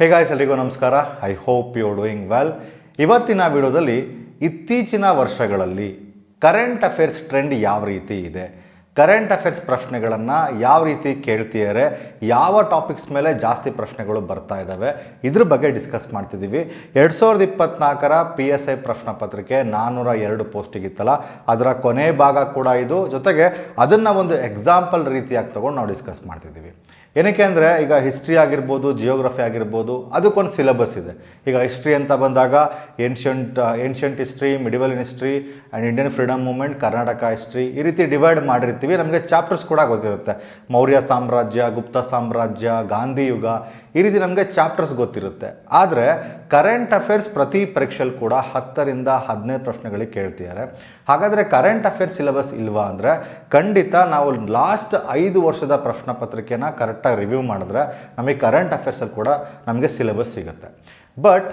Hey guys ಎಲ್ರಿಗೂ ನಮಸ್ಕಾರ. I hope you doing well ಇವತ್ತಿನ ವಿಡಿಯೋದಲ್ಲಿ ಇತ್ತೀಚಿನ ವರ್ಷಗಳಲ್ಲಿ ಕರೆಂಟ್ ಅಫೇರ್ಸ್ ಟ್ರೆಂಡ್ ಯಾವ ರೀತಿ ಇದೆ? ಕರೆಂಟ್ ಅಫೇರ್ಸ್ ಪ್ರಶ್ನೆಗಳನ್ನು ಯಾವ ರೀತಿ ಕೇಳ್ತಿದ್ದಾರೆ? ಯಾವ ಟಾಪಿಕ್ಸ್ ಮೇಲೆ ಜಾಸ್ತಿ ಪ್ರಶ್ನೆಗಳು ಬರ್ತಾ ಇದ್ದಾವೆ ಇದ್ರ ಬಗ್ಗೆ ಡಿಸ್ಕಸ್ ಮಾಡ್ತಿದ್ದೀವಿ ಎರಡು ಸಾವಿರದ ಇಪ್ಪತ್ನಾಲ್ಕರ ಪಿ ಎಸ್ ಐ ಪ್ರಶ್ನೆ ಪತ್ರಿಕೆ ನಾನ್ನೂರ ಎರಡು ಪೋಸ್ಟಿಗಿತ್ತಲ್ಲ ಅದರ ಕೊನೆ ಭಾಗ ಕೂಡ ಇದು. ಜೊತೆಗೆ ಅದನ್ನು ಒಂದು ಎಕ್ಸಾಂಪಲ್ ರೀತಿಯಾಗಿ ತೊಗೊಂಡು ನಾವು ಡಿಸ್ಕಸ್ ಮಾಡ್ತಿದ್ದೀವಿ ಏನಕ್ಕೆ ಅಂದರೆ ಈಗ ಹಿಸ್ಟ್ರಿ ಆಗಿರ್ಬೋದು ಜಿಯೋಗ್ರಫಿ ಆಗಿರ್ಬೋದು, ಅದಕ್ಕೊಂದು ಸಿಲೆಬಸ್ ಇದೆ. ಈಗ ಹಿಸ್ಟ್ರಿ ಅಂತ ಬಂದಾಗ ancient ancient history medieval history and Indian freedom movement Karnataka history ಈ ರೀತಿ ಡಿವೈಡ್ ಮಾಡಿರ್ತೀವಿ. ನಮಗೆ ಚಾಪ್ಟರ್ಸ್ ಕೂಡ ಗೊತ್ತಿರುತ್ತೆ. ಮೌರ್ಯ ಸಾಮ್ರಾಜ್ಯ, ಗುಪ್ತ ಸಾಮ್ರಾಜ್ಯ, ಗಾಂಧಿ ಯುಗ ಈ ರೀತಿ ನಮಗೆ ಚಾಪ್ಟರ್ಸ್ ಗೊತ್ತಿರುತ್ತೆ. ಆದರೆ ಕರೆಂಟ್ ಅಫೇರ್ಸ್ ಪ್ರತಿ ಪರೀಕ್ಷೆಯಲ್ಲಿ ಕೂಡ ಹತ್ತರಿಂದ ಹದಿನೈದು ಪ್ರಶ್ನೆಗಳಿಗೆ ಕೇಳ್ತಿದ್ದಾರೆ. ಹಾಗಾದರೆ ಕರೆಂಟ್ ಅಫೇರ್ಸ್ ಸಿಲೆಬಸ್ ಇಲ್ವಾ ಅಂದರೆ ಖಂಡಿತ ನಾವು ಲಾಸ್ಟ್ ಐದು ವರ್ಷದ ಪ್ರಶ್ನೆ ಪತ್ರಿಕೆನ ಕರೆಕ್ಟಾಗಿ ರಿವ್ಯೂ ಮಾಡಿದ್ರೆ ನಮಗೆ ಕರೆಂಟ್ ಅಫೇರ್ಸಲ್ಲಿ ಕೂಡ ನಮಗೆ ಸಿಲೆಬಸ್ ಸಿಗುತ್ತೆ. ಬಟ್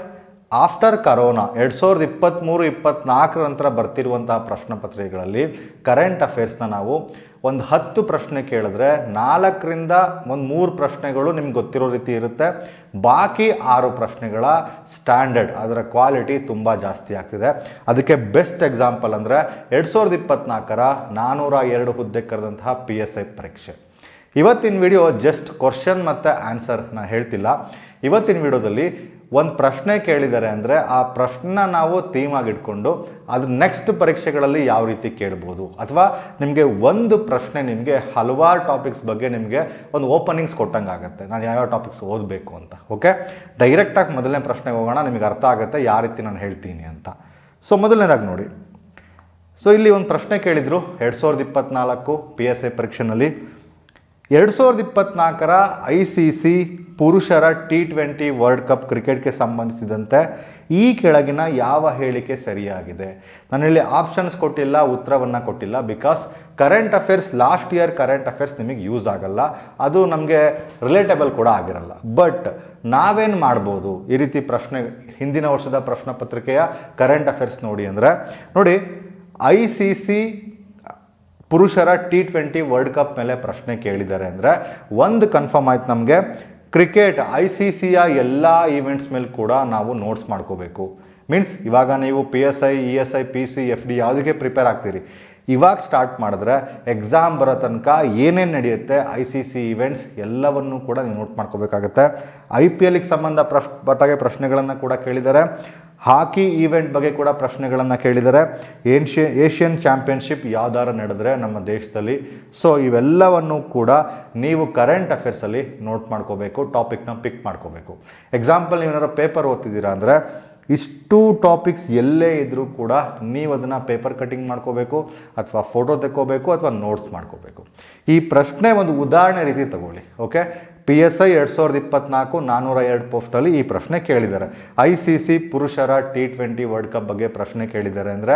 ಆಫ್ಟರ್ ಕರೋನಾ ಎರಡು ಸಾವಿರದ ಇಪ್ಪತ್ತ್ಮೂರು ಇಪ್ಪತ್ತ್ನಾಲ್ಕರ ನಂತರ ಬರ್ತಿರುವಂತಹ ಪ್ರಶ್ನೆ ಪತ್ರಿಕೆಗಳಲ್ಲಿ ಕರೆಂಟ್ ಅಫೇರ್ಸ್ನ ನಾವು ಒಂದು ಹತ್ತು ಪ್ರಶ್ನೆ ಕೇಳಿದ್ರೆ ನಾಲ್ಕರಿಂದ ಒಂದು ಮೂರು ಪ್ರಶ್ನೆಗಳು ನಿಮ್ಗೆ ಗೊತ್ತಿರೋ ರೀತಿ ಇರುತ್ತೆ. ಬಾಕಿ ಆರು ಪ್ರಶ್ನೆಗಳ ಸ್ಟ್ಯಾಂಡರ್ಡ್, ಅದರ ಕ್ವಾಲಿಟಿ ತುಂಬ ಜಾಸ್ತಿ ಆಗ್ತಿದೆ. ಅದಕ್ಕೆ ಬೆಸ್ಟ್ ಎಕ್ಸಾಂಪಲ್ ಅಂದರೆ ಎರಡು ಸಾವಿರದ ಇಪ್ಪತ್ತ್ನಾಲ್ಕರ ನಾನ್ನೂರ ಎರಡು ಹುದ್ದೆ ಕರೆದಂತಹ ಪಿ ಎಸ್ ಐ ಪರೀಕ್ಷೆ. ಇವತ್ತಿನ ವಿಡಿಯೋ ಜಸ್ಟ್ ಕ್ವಶನ್ ಮತ್ತು ಆನ್ಸರ್ ನಾನು ಹೇಳ್ತಿಲ್ಲ. ಇವತ್ತಿನ ವಿಡಿಯೋದಲ್ಲಿ ಒಂದು ಪ್ರಶ್ನೆ ಕೇಳಿದ್ದಾರೆ ಅಂದರೆ ಆ ಪ್ರಶ್ನೆನ ನಾವು ಥೀಮ್ ಇಟ್ಕೊಂಡು ಅದು ನೆಕ್ಸ್ಟ್ ಪರೀಕ್ಷೆಗಳಲ್ಲಿ ಯಾವ ರೀತಿ ಕೇಳ್ಬೋದು? ಅಥವಾ ನಿಮಗೆ ಒಂದು ಪ್ರಶ್ನೆ ನಿಮಗೆ ಹಲವಾರು ಟಾಪಿಕ್ಸ್ ಬಗ್ಗೆ ನಿಮಗೆ ಒಂದು ಓಪನಿಂಗ್ಸ್ ಕೊಟ್ಟಂಗೆ ಆಗುತ್ತೆ. ನಾನು ಯಾವ್ಯಾವ ಟಾಪಿಕ್ಸ್ ಓದಬೇಕು ಅಂತ ಓಕೆ ಡೈರೆಕ್ಟಾಗಿ ಮೊದಲನೇ ಪ್ರಶ್ನೆಗೆ ಹೋಗೋಣ, ನಿಮಗೆ ಅರ್ಥ ಆಗುತ್ತೆ ಯಾವ ರೀತಿ ನಾನು ಹೇಳ್ತೀನಿ ಅಂತ. ಸೊ ಮೊದಲನೇದಾಗಿ ನೋಡಿ. ಸೊ ಇಲ್ಲಿ ಒಂದು ಪ್ರಶ್ನೆ ಕೇಳಿದರು ಎರಡು ಸಾವಿರದ ಇಪ್ಪತ್ತ್ನಾಲ್ಕು ಪಿ ಎಸ್ ಐ ಪರೀಕ್ಷೆನಲ್ಲಿ. ಎರಡು ಸಾವಿರದ ಇಪ್ಪತ್ನಾಲ್ಕರ ಐ ಸಿ ಸಿ ಪುರುಷರ ಟಿ ಟ್ವೆಂಟಿ ವರ್ಲ್ಡ್ ಕಪ್ ಕ್ರಿಕೆಟ್ಗೆ ಸಂಬಂಧಿಸಿದಂತೆ ಈ ಕೆಳಗಿನ ಯಾವ ಹೇಳಿಕೆ ಸರಿಯಾಗಿದೆ? ನಾನು ಇಲ್ಲಿ ಆಪ್ಷನ್ಸ್ ಕೊಟ್ಟಿಲ್ಲ, ಉತ್ತರವನ್ನು ಕೊಟ್ಟಿಲ್ಲ, because current affairs last year current affairs ನಿಮಗೆ ಯೂಸ್ ಆಗಲ್ಲ. ಅದು ನಮಗೆ ರಿಲೇಟಬಲ್ ಕೂಡ ಆಗಿರಲ್ಲ. ಬಟ್ ನಾವೇನು ಮಾಡ್ಬೋದು? ಈ ರೀತಿ ಪ್ರಶ್ನೆ, ಹಿಂದಿನ ವರ್ಷದ ಪ್ರಶ್ನೆ ಪತ್ರಿಕೆಯ ಕರೆಂಟ್ ಅಫೇರ್ಸ್ ನೋಡಿ ಅಂದರೆ, ನೋಡಿ, ಐ ಸಿ ಸಿ ಪುರುಷರ ಟಿ ಟ್ವೆಂಟಿ ವರ್ಲ್ಡ್ ಕಪ್ ಮೇಲೆ ಪ್ರಶ್ನೆ ಕೇಳಿದ್ದಾರೆ ಅಂದರೆ ಒಂದು ಕನ್ಫರ್ಮ್ ಆಯ್ತು ನಮಗೆ ಕ್ರಿಕೆಟ್ ಐ ಸಿ ಸಿಯ ಎಲ್ಲ ಈವೆಂಟ್ಸ್ ಮೇಲೆ ಕೂಡ ನಾವು ನೋಟ್ಸ್ ಮಾಡ್ಕೋಬೇಕು. ಮೀನ್ಸ್ ಇವಾಗ ನೀವು P S I E S I P C F D ಯಾವುದಕ್ಕೆ ಪ್ರಿಪೇರ್ ಆಗ್ತೀರಿ? ಇವಾಗ ಸ್ಟಾರ್ಟ್ ಮಾಡಿದ್ರೆ ಎಕ್ಸಾಮ್ ಬರೋ ತನಕ ಏನೇನು ನಡೆಯುತ್ತೆ ಐ ಸಿ ಸಿ ಈವೆಂಟ್ಸ್ ಎಲ್ಲವನ್ನೂ ಕೂಡ ನೀವು ನೋಟ್ ಮಾಡ್ಕೋಬೇಕಾಗತ್ತೆ. ಐ ಪಿ ಎಲ್ಗೆ ಸಂಬಂಧ ಪ್ರಶ್ ಪಟ್ಟಾಗೆ ಪ್ರಶ್ನೆಗಳನ್ನು ಕೂಡ ಕೇಳಿದ್ದಾರೆ. ಹಾಕಿ ಈವೆಂಟ್ ಬಗ್ಗೆ ಕೂಡ ಪ್ರಶ್ನೆಗಳನ್ನು ಕೇಳಿದ್ದಾರೆ ಏನ್ಷಿಯ ಏಷ್ಯನ್ ಚಾಂಪಿಯನ್ಶಿಪ್ ಯಾವ್ದಾರ ನಡೆದ್ರೆ ನಮ್ಮ ದೇಶದಲ್ಲಿ. ಸೊ ಇವೆಲ್ಲವನ್ನು ಕೂಡ ನೀವು ಕರೆಂಟ್ ಅಫೇರ್ಸಲ್ಲಿ ನೋಟ್ ಮಾಡ್ಕೋಬೇಕು ಟಾಪಿಕ್ನ ಪಿಕ್ ಮಾಡ್ಕೋಬೇಕು. ಎಕ್ಸಾಂಪಲ್ ನೀವು ಏನಾದ್ರು ಪೇಪರ್ ಓದ್ತಿದ್ದೀರಾ ಅಂದರೆ, ಇಷ್ಟು ಟಾಪಿಕ್ಸ್ ಎಲ್ಲೇ ಇದ್ದರೂ ಕೂಡ ನೀವು ಅದನ್ನು ಪೇಪರ್ ಕಟಿಂಗ್ ಮಾಡ್ಕೋಬೇಕು, ಅಥವಾ ಫೋಟೋ ತೆಕ್ಕೋಬೇಕು, ಅಥವಾ ನೋಟ್ಸ್ ಮಾಡ್ಕೋಬೇಕು. ಈ ಪ್ರಶ್ನೆ ಒಂದು ಉದಾಹರಣೆ ರೀತಿ ತಗೊಳ್ಳಿ ಓಕೆ ಪಿ ಎಸ್ ಐ ಎರಡು ಸಾವಿರದ ಇಪ್ಪತ್ನಾಲ್ಕು ನಾನ್ನೂರ ಎರಡು ಪೋಸ್ಟಲ್ಲಿ ಈ ಪ್ರಶ್ನೆ ಕೇಳಿದ್ದಾರೆ. ಐ ಸಿ ಸಿ ಪುರುಷರ ಟಿ ಟ್ವೆಂಟಿ ವರ್ಲ್ಡ್ ಕಪ್ ಬಗ್ಗೆ ಪ್ರಶ್ನೆ ಕೇಳಿದ್ದಾರೆ ಅಂದರೆ